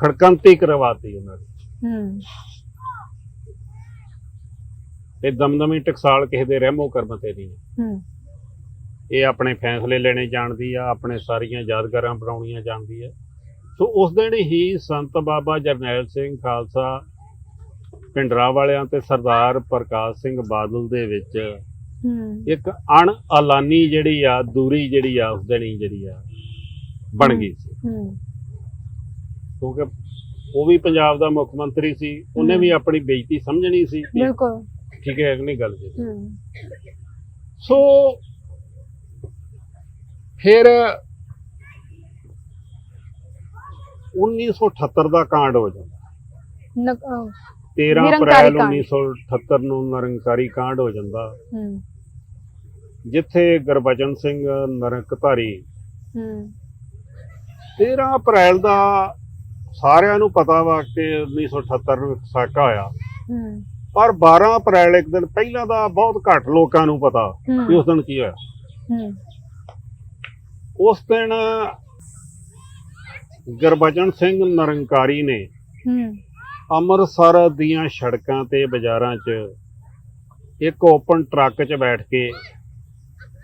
ਖੜਕੰਤੀ ਕਰਵਾਤੀ ਉਹਨਾਂ ਨੇ ਹੂੰ ਇਹ ਦਮਦਮੀ ਟਕਸਾਲ ਕਿਸੇ ਦੇ ਰਹਿਮੋ ਕਰਮ ਤੇ ਨਹੀਂ ਹੈ। ਇਹ ਆਪਣੇ ਫੈਸਲੇ ਲੈਣੇ ਜਾਣਦੀ ਆ ਆਪਣੇ ਸਾਰੀਆਂ ਯਾਦਗਾਰਾਂ ਬਣਾਉਣੀਆਂ ਜਾਣਦੀ ਹੈ ਸੋ ਉਸ ਦਿਨ ਹੀ ਸੰਤ ਬਾਬਾ ਜਰਨੈਲ ਸਿੰਘ ਖਾਲਸਾ ਪਿੰਡਰਾ ਵਾਲਿਆਂ ਤੇ ਸਰਦਾਰ ਪ੍ਰਕਾਸ਼ ਸਿੰਘ ਬਾਦਲ ਦੇ ਵਿੱਚ ਇੱਕ ਅਣ ਐਲਾਨੀ ਜਿਹੜੀ ਆ ਦੂਰੀ ਜਿਹੜੀ ਆ ਉਸ ਦਿਨ ਹੀ ਜਿਹੜੀ ਆ ਬਣ ਗਈ ਸੀ। ਕਿਉਂਕਿ ਉਹ ਵੀ ਪੰਜਾਬ ਦਾ ਮੁੱਖ ਮੰਤਰੀ ਸੀ ਉਹਨੇ। ਵੀ ਆਪਣੀ ਬੇਇੱਜ਼ਤੀ ਸਮਝਣੀ ਸੀ। ਬਿਲਕੁਲ। ਠੀਕ ਹੈ ਅਗਲੀ ਗੱਲ ਜੀ। ਹੂੰ। ਸੋ ਫਿਰ 1978 ਦਾ ਕਾਂਡ ਹੋ ਜਾਂਦਾ। ਨਕ- ਅਹ, 13 ਨਿਰੰਕਾਰੀ ਅਪ੍ਰੈਲ ਕਾਂਡ। 1978 ਨੂੰ ਨਿਰੰਕਾਰੀ ਕਾਂਡ ਹੋ ਜਾਂਦਾ। ਹੂੰ। ਜਿੱਥੇ ਗੁਰਬਚਨ ਸਿੰਘ ਨਰਕਧਾਰੀ ਹੂੰ। 13 ਅਪ੍ਰੈਲ ਦਾ ਸਾਰਿਆਂ ਨੂੰ ਪਤਾ ਵਾ ਕਿ 1978 ਨੂੰ ਸਾਕਾ ਹੋਇਆ ਹੂੰ। ਪਰ 12 ਅਪ੍ਰੈਲ ਇੱਕ ਦਿਨ ਪਹਿਲਾਂ ਦਾ ਬਹੁਤ ਘੱਟ ਲੋਕਾਂ ਨੂੰ ਪਤਾ ਕਿ ਉਸ ਦਿਨ ਕੀ ਹੋਇਆ। ਹੂੰ। ਉਸ ਦਿਨ ਗੁਰਬਚਨ ਸਿੰਘ ਨਿਰੰਕਾਰੀ ਨੇ ਹੂੰ। ਅੰਮ੍ਰਿਤਸਰ ਦੀਆਂ ਸੜਕਾਂ ਤੇ ਬਾਜ਼ਾਰਾਂ 'ਚ ਇੱਕ ਓਪਨ ਟਰੱਕ 'ਚ ਬੈਠ ਕੇ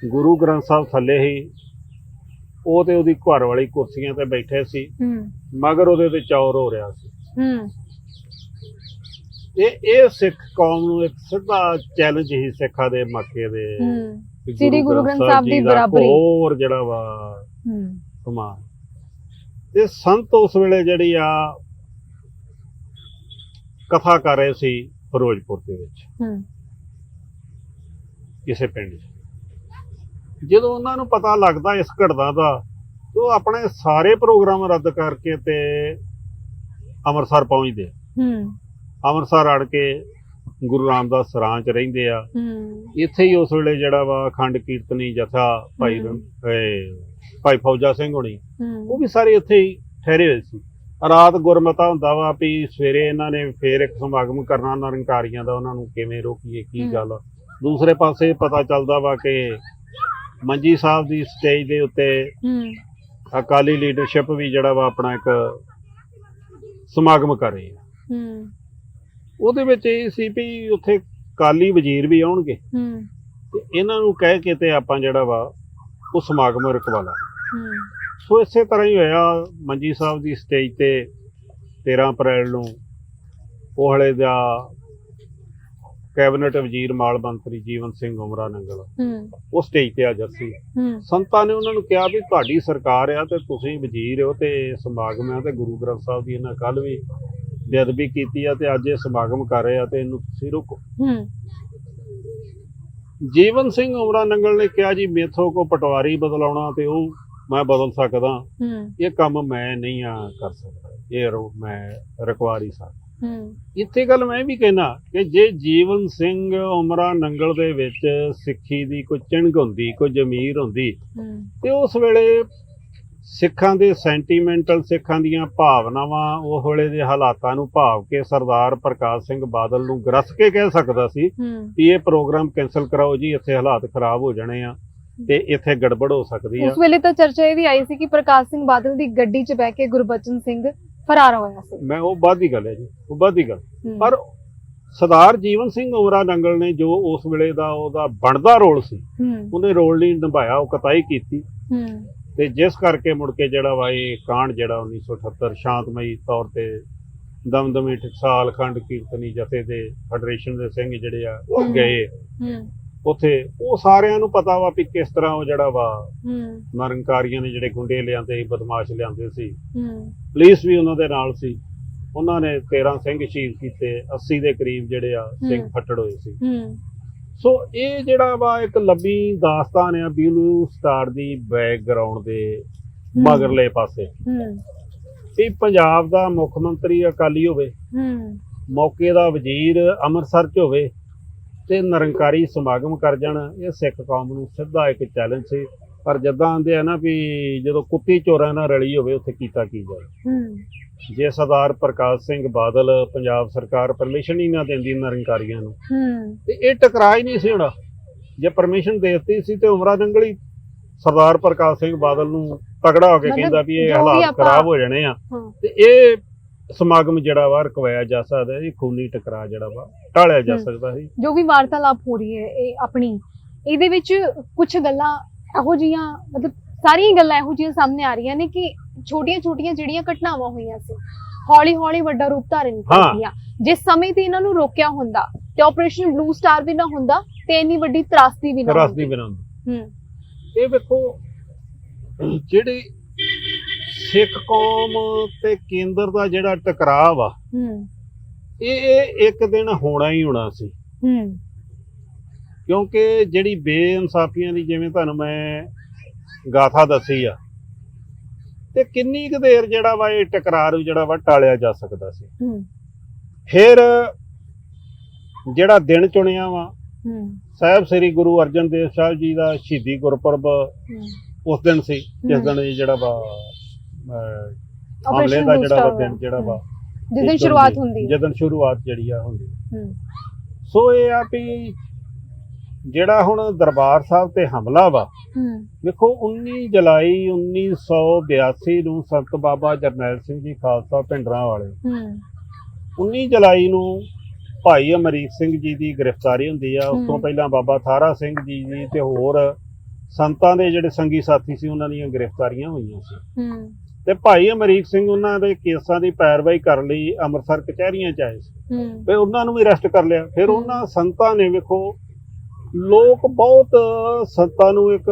ਗੁਰੂ ਗ੍ਰੰਥ ਸਾਹਿਬ ਥੱਲੇ ਹੀ ਉਹ ਤੇ ਉਹਦੀ ਘਰ ਵਾਲੀ ਕੁਰਸੀਆਂ ਤੇ ਬੈਠੇ ਸੀ ਹੂੰ। ਮਗਰ ਉਹਦੇ ਤੇ ਚੌਰ ਹੋ ਰਿਹਾ ਸੀ। ਹੂੰ। ਇਹ ਇਹ ਸਿੱਖ ਕੌਮ ਨੂੰ ਇੱਕ ਸਿੱਧਾ ਚੈਲੰਜ ਹੀ ਸਿੱਖਾਂ ਦੇ ਮੱਕੇ ਦੇ ਹੂੰ। ਸ੍ਰੀ ਗੁਰੂ ਗ੍ਰੰਥ ਸਾਹਿਬ ਦੀ ਬਰਾਬਰੀ। ਹੋਰ ਜਿਹੜਾ ਵਾ ਸਮਾਨ। ਤੇ ਸੰਤ ਉਸ ਵੇਲੇ ਜਿਹੜੀ ਆ ਕਥਾ ਕਰ ਰਹੇ ਸੀ ਫਿਰੋਜ਼ਪੁਰ ਦੇ ਵਿੱਚ। ਹੂੰ। ਕਿਸੇ ਪਿੰਡ 'ਚ। ਜਦੋਂ ਉਹਨਾਂ ਨੂੰ ਪਤਾ ਲੱਗਦਾ ਇਸ ਘਟਨਾ ਦਾ ਤੇ ਉਹ ਆਪਣੇ ਸਾਰੇ ਪ੍ਰੋਗਰਾਮ ਰੱਦ ਕਰਕੇ ਤੇ ਅੰਮ੍ਰਿਤਸਰ ਪਹੁੰਚਦੇ। ਹੂੰ। ਅੰਮ੍ਰਿਤਸਰ ਅੜ ਕੇ ਗੁਰੂ ਰਾਮਦਾਸ ਸਰਾਂ ਚ ਰਹਿੰਦੇ ਆ। ਇੱਥੇ ਹੀ ਉਸ ਵੇਲੇ ਜਿਹੜਾ ਵਾ ਅਖੰਡ ਕੀਰਤਨੀ ਜਥਾ ਭਾਈ ਭਾਈ ਫੌਜਾ ਸਿੰਘ ਹੋਣੀ ਉਹ ਵੀ ਸਾਰੇ ਇੱਥੇ ਹੀ ਠਹਿਰੇ ਹੋਏ ਸੀ। ਰਾਤ ਗੁਰਮਤਾ ਹੁੰਦਾ ਵਾ ਵੀ ਸਵੇਰੇ ਇਹਨਾਂ ਨੇ ਫੇਰ ਇੱਕ ਸਮਾਗਮ ਕਰਨਾ ਨਿਰੰਕਾਰੀਆਂ ਦਾ ਉਹਨਾਂ ਨੂੰ ਕਿਵੇਂ ਰੋਕੀਏ ਕੀ। ਗੱਲ ਦੂਸਰੇ ਪਾਸੇ ਪਤਾ ਚੱਲਦਾ ਵਾ ਕਿ ਮੰਜੀ ਸਾਹਿਬ ਦੀ ਸਟੇਜ ਦੇ ਉੱਤੇ ਅਕਾਲੀ ਲੀਡਰਸ਼ਿਪ ਵੀ ਜਿਹੜਾ ਵਾ ਆਪਣਾ ਇੱਕ ਸਮਾਗਮ ਕਰ ਰਹੀ ਹੈ। ਹੂੰ। ਉਹਦੇ ਵਿੱਚ ਇਹ ਸੀ ਵੀ ਉੱਥੇ ਕਾਲੀ ਵਜ਼ੀਰ ਵੀ ਆਉਣਗੇ। ਹੂੰ। ਤੇ ਇਹਨਾਂ ਨੂੰ ਕਹਿ ਕੇ ਤੇ ਆਪਾਂ ਜਿਹੜਾ ਵਾ ਉਹ ਸਮਾਗਮ ਰਖਵਾ ਲਾਂਗੇ। ਹੂੰ। ਸੋ ਇਸੇ ਤਰ੍ਹਾਂ ਹੀ ਹੋਇਆ ਮੰਜੀ ਸਾਹਿਬ ਦੀ ਸਟੇਜ ਤੇ 13 ਅਪ੍ਰੈਲ ਨੂੰ ਉਹਲੇ ਦਾ ਕੈਬਨਿਟ ਵਜ਼ੀਰ ਮਾਲ ਮੰਤਰੀ ਜੀਵਨ ਸਿੰਘ ਉਮਰਾ ਨੰਗਲ ਉਹ ਸਟੇਜ ਤੇ ਹਾਜ਼ਰ ਸੀ। ਸੰਤਾਂ ਨੇ ਉਹਨਾਂ ਨੂੰ ਕਿਹਾ ਵੀ ਤੁਹਾਡੀ ਸਰਕਾਰ ਆ ਤੇ ਤੁਸੀਂ ਵਜ਼ੀਰ ਹੋ ਤੇ ਸਮਾਗਮ ਆ ਤੇ ਗੁਰੂ ਗ੍ਰੰਥ ਸਾਹਿਬ ਦੀ ਇਹਨਾਂ ਕੱਲ ਵੀ ਬੇਅਦਬੀ ਕੀਤੀ ਆ ਤੇ ਅੱਜ ਇਹ ਸਮਾਗਮ ਕਰ ਰਹੇ ਆ ਤੇ ਇਹਨੂੰ ਤੁਸੀਂ ਰੋਕੋ। ਹੂੰ। ਜੀਵਨ ਸਿੰਘ ਉਮਰਾ ਨੰਗਲ ਨੇ ਕਿਹਾ ਜੀ ਮੇਥੋਂ ਕੋ ਪਟਵਾਰੀ ਬਦਲਾਉਣਾ ਤੇ ਉਹ ਮੈਂ ਬਦਲ ਸਕਦਾ। ਹੂੰ। ਇਹ ਕੰਮ ਮੈਂ ਨਹੀਂ ਆ ਕਰ ਸਕਦਾ। ਇਹ ਰੋ ਮੈਂ ਰਖਵਾ ਨਹੀਂ ਸਕਦਾ ਹੂੰ। ਇੱਥੇ ਗੱਲ ਮੈਂ ਵੀ ਕਹਿਣਾ ਕਿ ਜੇ ਜੀਵਨ ਸਿੰਘ ਉਮਰਾ ਨੰਗਲ ਦੇ ਵਿੱਚ ਸਿੱਖੀ ਦੀ ਕੋਈ ਚਿੰਗ ਹੁੰਦੀ ਕੋਈ ਜ਼ਮੀਰ ਹੁੰਦੀ ਤੇ ਉਸ ਵੇਲੇ ਸਿੱਖਾਂ ਦੇ ਸੈਂਟੀਮੈਂਟਲ ਸਿੱਖਾਂ ਦੀਆਂ ਭਾਵਨਾਵਾਂ ਉਹ ਵੇਲੇ ਦੇ ਹਾਲਾਤਾਂ ਨੂੰ ਭਾਵ ਕੇ ਸਰਦਾਰ ਪ੍ਰਕਾਸ਼ ਸਿੰਘ ਬਾਦਲ ਨੂੰ ਗਰਸ ਕੇ ਕਹਿ ਸਕਦਾ ਸੀ ਵੀ ਇਹ ਪ੍ਰੋਗਰਾਮ ਕੈਨਸਲ ਕਰਾਓ ਜੀ ਇੱਥੇ ਹਾਲਾਤ ਖਰਾਬ ਹੋ ਜਾਣੇ ਆ ਤੇ ਇੱਥੇ ਗੜਬੜ ਹੋ ਸਕਦੀ ਆ। ਉਸ ਵੇਲੇ ਤਾਂ ਚਰਚਾ ਇਹ ਵੀ ਆਈ ਸੀ ਕਿ ਪ੍ਰਕਾਸ਼ ਸਿੰਘ ਬਾਦਲ ਦੀ ਗੱਡੀ 'ਚ ਬਹਿ ਕੇ ਗੁਰਬਚਨ ਸਿੰਘ ਫਰਾਰ ਹੋਇਆ ਸੀ। ਮੈਂ ਉਹ ਬਾਅਦ ਦੀ ਗੱਲ ਹੈ ਜੀ ਉਹ ਬਾਅਦ ਦੀ ਗੱਲ ਪਰ ਸਰਦਾਰ ਜੀਵਨ ਸਿੰਘ ਉਮਰਾ ਨੰਗਲ ਨੇ ਜੋ ਉਸ ਵੇਲੇ ਦਾ ਉਹਦਾ ਬਣਦਾ ਰੋਲ ਸੀ ਉਹਨੇ ਰੋਲ ਨਹੀਂ ਨਿਭਾਇਆ ਉਹ ਕਤਾਈ ਕੀਤੀ। ਤੇ ਜਿਸ ਕਰਕੇ ਮੁੜ ਕੇ ਜਿਹੜਾ ਵਾ ਇਹ ਕਾਂਡ ਜਿਹੜਾ 1978 ਸ਼ਾਂਤਮਈ ਤੌਰ ਤੇ ਦਮਦਮੀ ਟਕਸਾਲ ਖੰਡ ਕੀਰਤਨੀ ਜਥੇ ਦੇ ਫੈਡਰੇਸ਼ਨ ਦੇ ਸਿੰਘ ਜਿਹੜੇ ਆ ਉਹ। ਗਏ। ਉੱਥੇ ਉਹ ਸਾਰਿਆਂ ਨੂੰ ਪਤਾ ਵਾ ਵੀ ਕਿਸ ਤਰ੍ਹਾਂ ਉਹ ਜਿਹੜਾ ਵਾ ਹੂੰ। ਨਿਰੰਕਾਰੀਆਂ ਨੇ ਜਿਹੜੇ ਗੁੰਡੇ ਲਿਆਂਦੇ ਸੀ ਬਦਮਾਸ਼ ਲਿਆਂਦੇ ਸੀ। ਪੁਲਿਸ ਵੀ ਉਹਨਾਂ ਦੇ ਨਾਲ ਸੀ। ਉਹਨਾਂ ਨੇ 13 ਸਿੰਘ ਸ਼ਹੀਦ ਕੀਤੇ 80 ਦੇ ਕਰੀਬ ਜਿਹੜੇ ਆ ਸਿੰਘ। ਫੱਟੜ ਹੋਏ ਸੀ। ਸੋ ਇਹ ਜਿਹੜਾ ਵਾ ਇੱਕ ਲੰਬੀ ਦਾਸਤਾਨ ਆ ਬਲੂ ਸਟਾਰ ਦੀ ਬੈਕਗ੍ਰਾਉਂਡ ਦੇ ਮਗਰਲੇ ਪਾਸੇ। ਹੂੰ। ਵੀ ਪੰਜਾਬ ਦਾ ਮੁੱਖ ਮੰਤਰੀ ਅਕਾਲੀ ਹੋਵੇ ਹੂੰ। ਮੌਕੇ ਦਾ ਵਜ਼ੀਰ ਅੰਮ੍ਰਿਤਸਰ 'ਚ ਹੋਵੇ ਤੇ ਨਿਰੰਕਾਰੀ ਸਮਾਗਮ ਕਰ ਜਾਣ ਇਹ ਸਿੱਖ ਕੌਮ ਨੂੰ ਸਿੱਧਾ ਇੱਕ ਚੈਲੰਜ ਸੀ। ਪਰ ਜਦਾਂ ਆਂਦੇ ਆ ਨਾ ਵੀ ਜਦੋਂ ਕੁੱਤੀ ਚੋਰਾਂ ਨਾਲ ਰਲੀ ਹੋਵੇ ਉੱਥੇ ਕੀਤਾ ਕੀ ਜਾਏ? ਹੂੰ। ਜੇ ਸਰਦਾਰ ਪ੍ਰਕਾਸ਼ ਸਿੰਘ ਬਾਦਲ ਪੰਜਾਬ ਸਰਕਾਰ ਪਰਮਿਸ਼ਨ ਹੀ ਨਾ ਦਿੰਦੀ ਨਿਰੰਕਾਰੀਆਂ ਨੂੰ ਹੂੰ। ਤੇ ਇਹ ਟਕਰਾਅ ਹੀ ਨਹੀਂ ਸੀ ਹੋਣਾ। ਜੇ ਪਰਮਿਸ਼ਨ ਦੇਤੀ ਸੀ ਤੇ ਉਮਰਾ ਜੰਗਲੀ ਸਰਦਾਰ ਪ੍ਰਕਾਸ਼ ਸਿੰਘ ਬਾਦਲ ਨੂੰ ਤਗੜਾ ਹੋ ਕੇ ਮਤਲਬ ਕਹਿੰਦਾ ਵੀ ਇਹ ਜੋ ਵੀ ਹਾਲਾਤ ਆਪਾਂ- ਖਰਾਬ ਹੋ ਜਾਣੇ ਆ। ਹਾਂ। ਤੇ ਇਹ ਸਮਾਗਮ ਜਿਹੜਾ ਵਾ ਰਕਵਾਇਆ ਜਾ ਸਕਦਾ ਇਹ ਖੂਨੀ ਟਕਰਾਅ ਜਿਹੜਾ ਵਾ ਟਾਲਿਆ ਜਾ ਹਮ। ਸਕਦਾ ਸੀ। ਜੋ ਵੀ ਵਾਰਤਾਲਾਪ ਹੋ ਰਹੀ ਹੈ ਇਹ ਆਪਣੀ ਇਹਦੇ ਵਿੱਚ ਕੁਝ ਗੱਲਾਂ ਇਹੋ ਜੀਆਂ ਮਤਲਬ ਸਾਰੀਆਂ ਗੱਲਾਂ ਇਹੋ ਜੀਆਂ ਸਾਹਮਣੇ ਆ ਰਹੀਆਂ ਨੇ ਕਿ ਛੋਟੀਆਂ-ਛੋਟੀਆਂ ਜਿਹੜੀਆਂ ਘਟਨਾਵਾਂ ਹੋਈਆਂ ਸੀ ਹੌਲੀ-ਹੌਲੀ ਵੱਡਾ ਰੂਪ ਧਾਰਨ। ਕਰਦੀਆਂ। ਜਿਸ ਸਮੇਂ ਤੇ ਇਹਨਾਂ ਨੂੰ ਰੋਕਿਆ ਹੁੰਦਾ ਤੇ ਆਪਰੇਸ਼ਨ ਬਲੂ ਸਟਾਰ ਵੀ ਨਾ ਹੁੰਦਾ ਤੇ ਇੰਨੀ ਵੱਡੀ ਤਰਾਸਦੀ ਵੀ ਨਾ ਹੁੰਦੀ। ਹੂੰ। ਇਹ ਵੇਖੋ ਜਿਹੜੀ ਸਿੱਖ ਕੌਮ ਤੇ ਕੇਂਦਰ ਦਾ ਜਿਹੜਾ ਟਕਰਾਅ ਵਾ ਹੂੰ। ਇਹ ਇਹ ਇੱਕ ਦਿਨ ਹੋਣਾ ਹੀ ਹੋਣਾ ਸੀ। ਹੂੰ। ਕਿਉਂਕਿ ਜਿਹੜੀ ਬੇਇਨਸਾਫੀਆਂ ਦੀ ਜਿਵੇਂ ਤੁਹਾਨੂੰ ਮੈਂ ਗਾਥਾ ਦੱਸੀ ਆ ਤੇ ਕਿੰਨੀ ਕੁ ਦੇਰ ਜਿਹੜਾ ਵਾ ਇਹ ਟਕਰਾਰ ਜਿਹੜਾ ਵਾ ਟਾਲਿਆ ਜਾ ਸਕਦਾ ਸੀ। ਫਿਰ ਜਿਹੜਾ ਦਿਨ ਚੁਣਿਆ ਵਾ ਸਾਹਿਬ ਸ੍ਰੀ ਗੁਰੂ ਅਰਜਨ ਦੇਵ ਸਾਹਿਬ ਜੀ ਦਾ ਸ਼ਹੀਦੀ ਗੁਰਪੁਰਬ ਉਸ ਦਿਨ ਸੀ ਜਿਸ। ਦਿਨ ਇਹ ਜਿਹੜਾ ਵਾ ਹਮਲੇ ਦਾ ਜਿਹੜਾ ਵਾ ਦਿਨ ਜਿਹੜਾ ਵਾ ਜਿਸ ਦਿਨ ਸ਼ੁਰੂਆਤ ਹੁੰਦੀ। ਦਿਨ ਸ਼ੁਰੂਆਤ ਜਿਹੜੀ ਆ ਹੁੰਦੀ। ਸੋ ਇਹ ਆ ਵੀ ਜਿਹੜਾ ਹੁਣ ਦਰਬਾਰ ਸਾਹਿਬ ਤੇ ਹਮਲਾ ਵਾ ਵੇਖੋ 19 ਜੁਲਾਈ 1982 ਨੂੰ ਸੰਤ ਬਾਬਾ ਜਰਨੈਲ ਸਿੰਘ ਜੀ ਖਾਲਸਾ ਪਿੰਡਰਾਂ ਵਾਲੇ। ਹੂੰ। 19 ਜੁਲਾਈ ਨੂੰ ਭਾਈ ਅਮਰੀਕ ਸਿੰਘ ਜੀ ਦੀ ਗ੍ਰਿਫਤਾਰੀ ਹੁੰਦੀ ਆ। ਉਸ ਤੋਂ। ਪਹਿਲਾਂ ਬਾਬਾ ਥਾਰਾ ਸਿੰਘ ਜੀ ਦੀ ਤੇ ਹੋਰ ਸੰਤਾਂ ਦੇ ਜਿਹੜੇ ਸੰਗੀ ਸਾਥੀ ਸੀ ਉਹਨਾਂ ਦੀਆਂ ਗ੍ਰਿਫਤਾਰੀਆਂ ਹੋਈਆਂ ਸੀ। ਤੇ ਭਾਈ ਅਮਰੀਕ ਸਿੰਘ ਉਹਨਾਂ ਦੇ ਕੇਸਾਂ ਦੀ ਪੈਰਵਾਈ ਕਰਨ ਲਈ ਅੰਮ੍ਰਿਤਸਰ ਕਚਹਿਰੀਆਂ ਚ ਆਏ ਸੀ। ਫਿਰ ਉਹਨਾਂ ਨੂੰ ਵੀ ਅਰੈਸਟ ਕਰ ਲਿਆ। ਫਿਰ। ਉਹਨਾਂ ਸੰਤਾਂ ਨੇ ਵੇਖੋ ਲੋਕ ਬਹੁਤ ਸੰਤਾਂ ਨੂੰ ਇੱਕ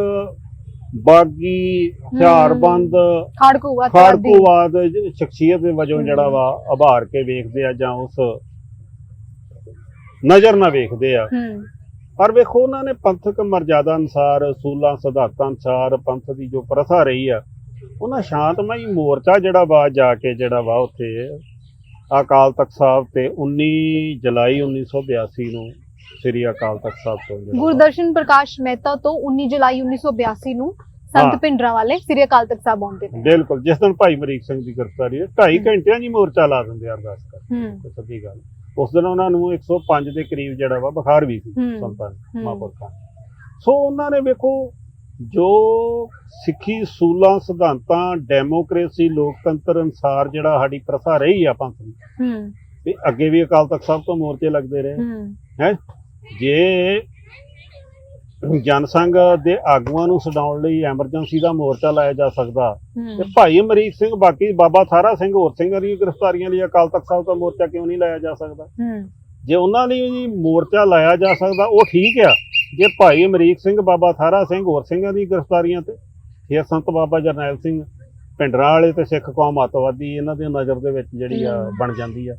ਬਾਗੀ ਹਥਿਆਰਬੰਦ ਖਾੜਕੂ ਅਤਵਾਦੀ ਖਾੜਕੂਵਾਦ ਸ਼ਖਸੀਅਤ ਦੇ ਵਜੋਂ ਜਿਹੜਾ ਵਾ ਆਭਾਰ ਕੇ ਵੇਖਦੇ ਆ ਜਾਂ ਉਸ ਨਜ਼ਰ ਨਾਲ ਵੇਖਦੇ ਆ। ਪਰ ਵੇਖੋ ਉਹਨਾਂ ਨੇ ਪੰਥਕ ਮਰਜ਼ਾਦਾ ਅਨੁਸਾਰ ਅਸੂਲਾਂ ਸਿਧਾਂਤਾਂ ਅਨੁਸਾਰ ਪੰਥ ਦੀ ਜੋ ਪ੍ਰਥਾ ਰਹੀ ਆ ਉਹਨਾਂ ਸ਼ਾਂਤਮਈ ਮੋਰਚਾ ਜਿਹੜਾ ਵਾ ਜਾ ਕੇ ਜਿਹੜਾ ਵਾ ਉੱਥੇ ਅਕਾਲ ਤਖਤ ਸਾਹਿਬ ਤੇ 19 ਜੁਲਾਈ 1982 ਨੂੰ ਸ੍ਰੀ ਅਕਾਲ ਤਖਤ ਸਾਹਿਬ ਤੋਂ ਜਿਹੜਾ ਗੁਰਦਰਸ਼ਨ ਪ੍ਰਕਾਸ਼ ਮਹਿਤਾ ਤੋਂ 19 ਜੁਲਾਈ 1982 ਨੂੰ ਹਾਂ। ਸੰਤ ਪਿੰਡਰਾ ਵਾਲੇ ਸ੍ਰੀ ਅਕਾਲ ਤਖਤ ਸਾਹਿਬ ਆਉਂਦੇ ਨੇ ਬਿਲਕੁਲ ਜਿਸ ਦਿਨ ਭਾਈ ਮਰੀਕ ਸਿੰਘ ਦੀ ਗ੍ਰਿਫਤਾਰੀ ਹੈ 2.5 ਹਮ। ਘੰਟਿਆਂ ਦੀ ਮੋਰਚਾ ਲਾ ਦਿੰਦੇ ਆ ਅਰਦਾਸ ਕਰ ਹੂੰ ਤੇ ਸੱਚੀ ਗੱਲ ਉਸ ਦਿਨ ਉਹਨਾਂ ਨੂੰ 105 ਦੇ ਕਰੀਬ ਜਿਹੜਾ ਵਾ ਬੁਖਾਰ ਵੀ ਸੀ ਹੂੰ। ਸੰਤਾਂ ਨੂੰ, ਹੂੰ। ਮਹਾਂਪੁਰਖਾਂ ਨੂੰ। ਸੋ ਉਹਨਾਂ ਨੇ ਵੇਖੋ ਜੋ ਸਿੱਖੀ ਸੂਲਾਂ ਸਿਧਾਂਤਾਂ ਡੈਮੋਕ੍ਰੇਸੀ ਲੋਕਤੰਤਰ ਅਨਸਾਰ ਜਿਹੜਾ ਸਾਡੀ ਪ੍ਰਥਾ ਰਹੀ ਆ ਪੰਥ ਦੀ ਹੂੰ ਵੀ ਅੱਗੇ ਵੀ ਅਕਾਲ ਤਖਤ ਸਾਹਿਬ ਤੋਂ ਮੋਰਚੇ ਲੱਗਦੇ ਰਹੇ ਹੂੰ ਹੈ। ਜੇ ਜਨਸੰਘ ਦੇ ਆਗੂਆਂ ਨੂੰ ਛਡਾਉਣ ਲਈ ਐਮਰਜੈਂਸੀ ਦਾ ਮੋਰਚਾ ਲਾਇਆ ਜਾ ਸਕਦਾ ਤੇ ਭਾਈ ਅਮਰੀਕ ਸਿੰਘ ਬਾਕੀ ਬਾਬਾ ਥਾਰਾ ਸਿੰਘ ਹੋਰ ਸਿੰਘਾਂ ਦੀਆਂ ਗ੍ਰਿਫਤਾਰੀਆਂ ਲਈ ਅਕਾਲ ਤਖਤ ਸਾਹਿਬ ਦਾ ਮੋਰਚਾ ਕਿਉਂ ਨਹੀਂ ਲਾਇਆ ਜਾ ਸਕਦਾ? ਜੇ ਉਹਨਾਂ ਲਈ ਮੋਰਚਾ ਲਾਇਆ ਜਾ ਸਕਦਾ ਉਹ ਠੀਕ ਆ। ਜੇ ਭਾਈ ਅਮਰੀਕ ਸਿੰਘ ਬਾਬਾ ਥਾਰਾ ਸਿੰਘ ਹੋਰ ਸਿੰਘਾਂ ਦੀ ਗ੍ਰਿਫਤਾਰੀਆਂ ਤੇ ਫਿਰ ਸੰਤ ਬਾਬਾ ਜਰਨੈਲ ਸਿੰਘ ਪਿੰਡਰਾਂ ਵਾਲੇ ਤੇ ਸਿੱਖ ਕੌਮ ਅੱਤਵਾਦੀ ਇਹਨਾਂ ਦੀ ਨਜ਼ਰ ਦੇ ਵਿੱਚ ਜਿਹੜੀ ਆ। ਬਣ ਜਾਂਦੀ ਆ।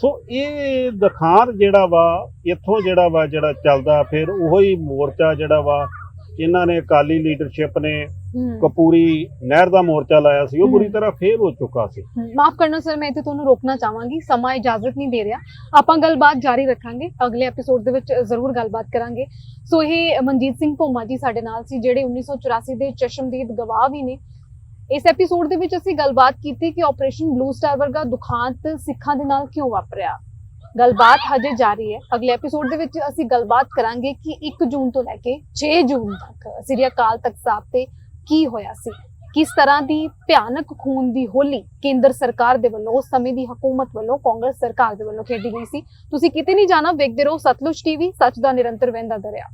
ਸੋ ਇਹ ਦਖਾਂਤ ਜਿਹੜਾ ਵਾ ਇੱਥੋਂ ਜਿਹੜਾ ਵਾ ਜਿਹੜਾ ਚੱਲਦਾ ਫਿਰ ਉਹੋ ਮੋਰਚਾ ਜਿਹੜਾ ਵਾ ਇਹਨਾਂ ਨੇ ਅਕਾਲੀ ਲੀਡਰਸ਼ਿਪ ਨੇ ਕਪੂਰੀ ਨਹਿਰ ਦਾ ਮੋਰਚਾ ਲਾਇਆ ਸੀ ਉਹ ਬੁਰੀ। ਤਰ੍ਹਾਂ ਫੇਲ ਹੋ ਚੁੱਕਾ ਸੀ। ਮਾਫ ਕਰਨਾ ਸਰ ਮੈਂ ਇੱਥੇ ਤੁਹਾਨੂੰ ਰੋਕਣਾ ਚਾਹਾਂਗੀ ਸਮਾਂ ਇਜਾਜ਼ਤ ਨਹੀਂ ਦੇ ਰਿਹਾ। ਆਪਾਂ ਗੱਲਬਾਤ ਜਾਰੀ ਰੱਖਾਂਗੇ ਅਗਲੇ ਐਪੀਸੋਡ ਦੇ ਵਿੱਚ ਜ਼ਰੂਰ ਗੱਲਬਾਤ ਕਰਾਂਗੇ। ਸੋ ਇਹ ਮਨਜੀਤ ਸਿੰਘ ਭੋਮਾ ਜੀ ਸਾਡੇ ਨਾਲ ਸੀ ਜਿਹੜੇ 1984 ਦੇ ਚਸ਼ਮਦੀਦ ਗਵਾਹ ਵੀ ਨੇ। ਇਸ ਐਪੀਸੋਡ ਦੇ ਵਿੱਚ ਅਸੀਂ ਗੱਲਬਾਤ ਕੀਤੀ ਕਿ ਆਪਰੇਸ਼ਨ ਬਲੂ ਸਟਾਰ ਵਰਗਾ ਦੁਖਾਂਤ ਸਿੱਖਾਂ ਦੇ ਨਾਲ ਕਿਉਂ ਵਾਪਰਿਆ। ਗੱਲਬਾਤ ਹਜੇ ਜਾਰੀ ਹੈ। ਅਗਲੇ ਐਪੀਸੋਡ ਦੇ ਵਿੱਚ ਅਸੀਂ ਗੱਲਬਾਤ ਕਰਾਂਗੇ ਕਿ 1 ਜੂਨ ਤੋਂ ਲੈ ਕੇ 6 ਜੂਨ ਤੱਕ ਸ੍ਰੀ ਅਕਾਲ ਤਖਤ ਸਾਹਿਬ ਤੇ ਕੀ ਹੋਇਆ ਸੀ। ਕਿਸ ਤਰ੍ਹਾਂ ਦੀ ਭਿਆਨਕ ਖੂਨ ਦੀ ਹੋਲੀ ਕੇਂਦਰ ਸਰਕਾਰ ਦੇ ਵੱਲੋਂ, ਉਸ ਸਮੇਂ ਦੀ ਹਕੂਮਤ ਵੱਲੋਂ, ਕਾਂਗਰਸ ਸਰਕਾਰ ਦੇ ਵੱਲੋਂ ਖੇਡੀ ਗਈ ਸੀ। ਤੁਸੀਂ ਕਿਤੇ ਨਹੀਂ ਜਾਣਾ, ਵੇਖਦੇ ਰਹੋ ਸਤਲੁਜ ਟੀਵੀ, ਸੱਚ ਦਾ ਨਿਰੰਤਰ ਵਹਿੰਦਾ ਦਰਿਆ।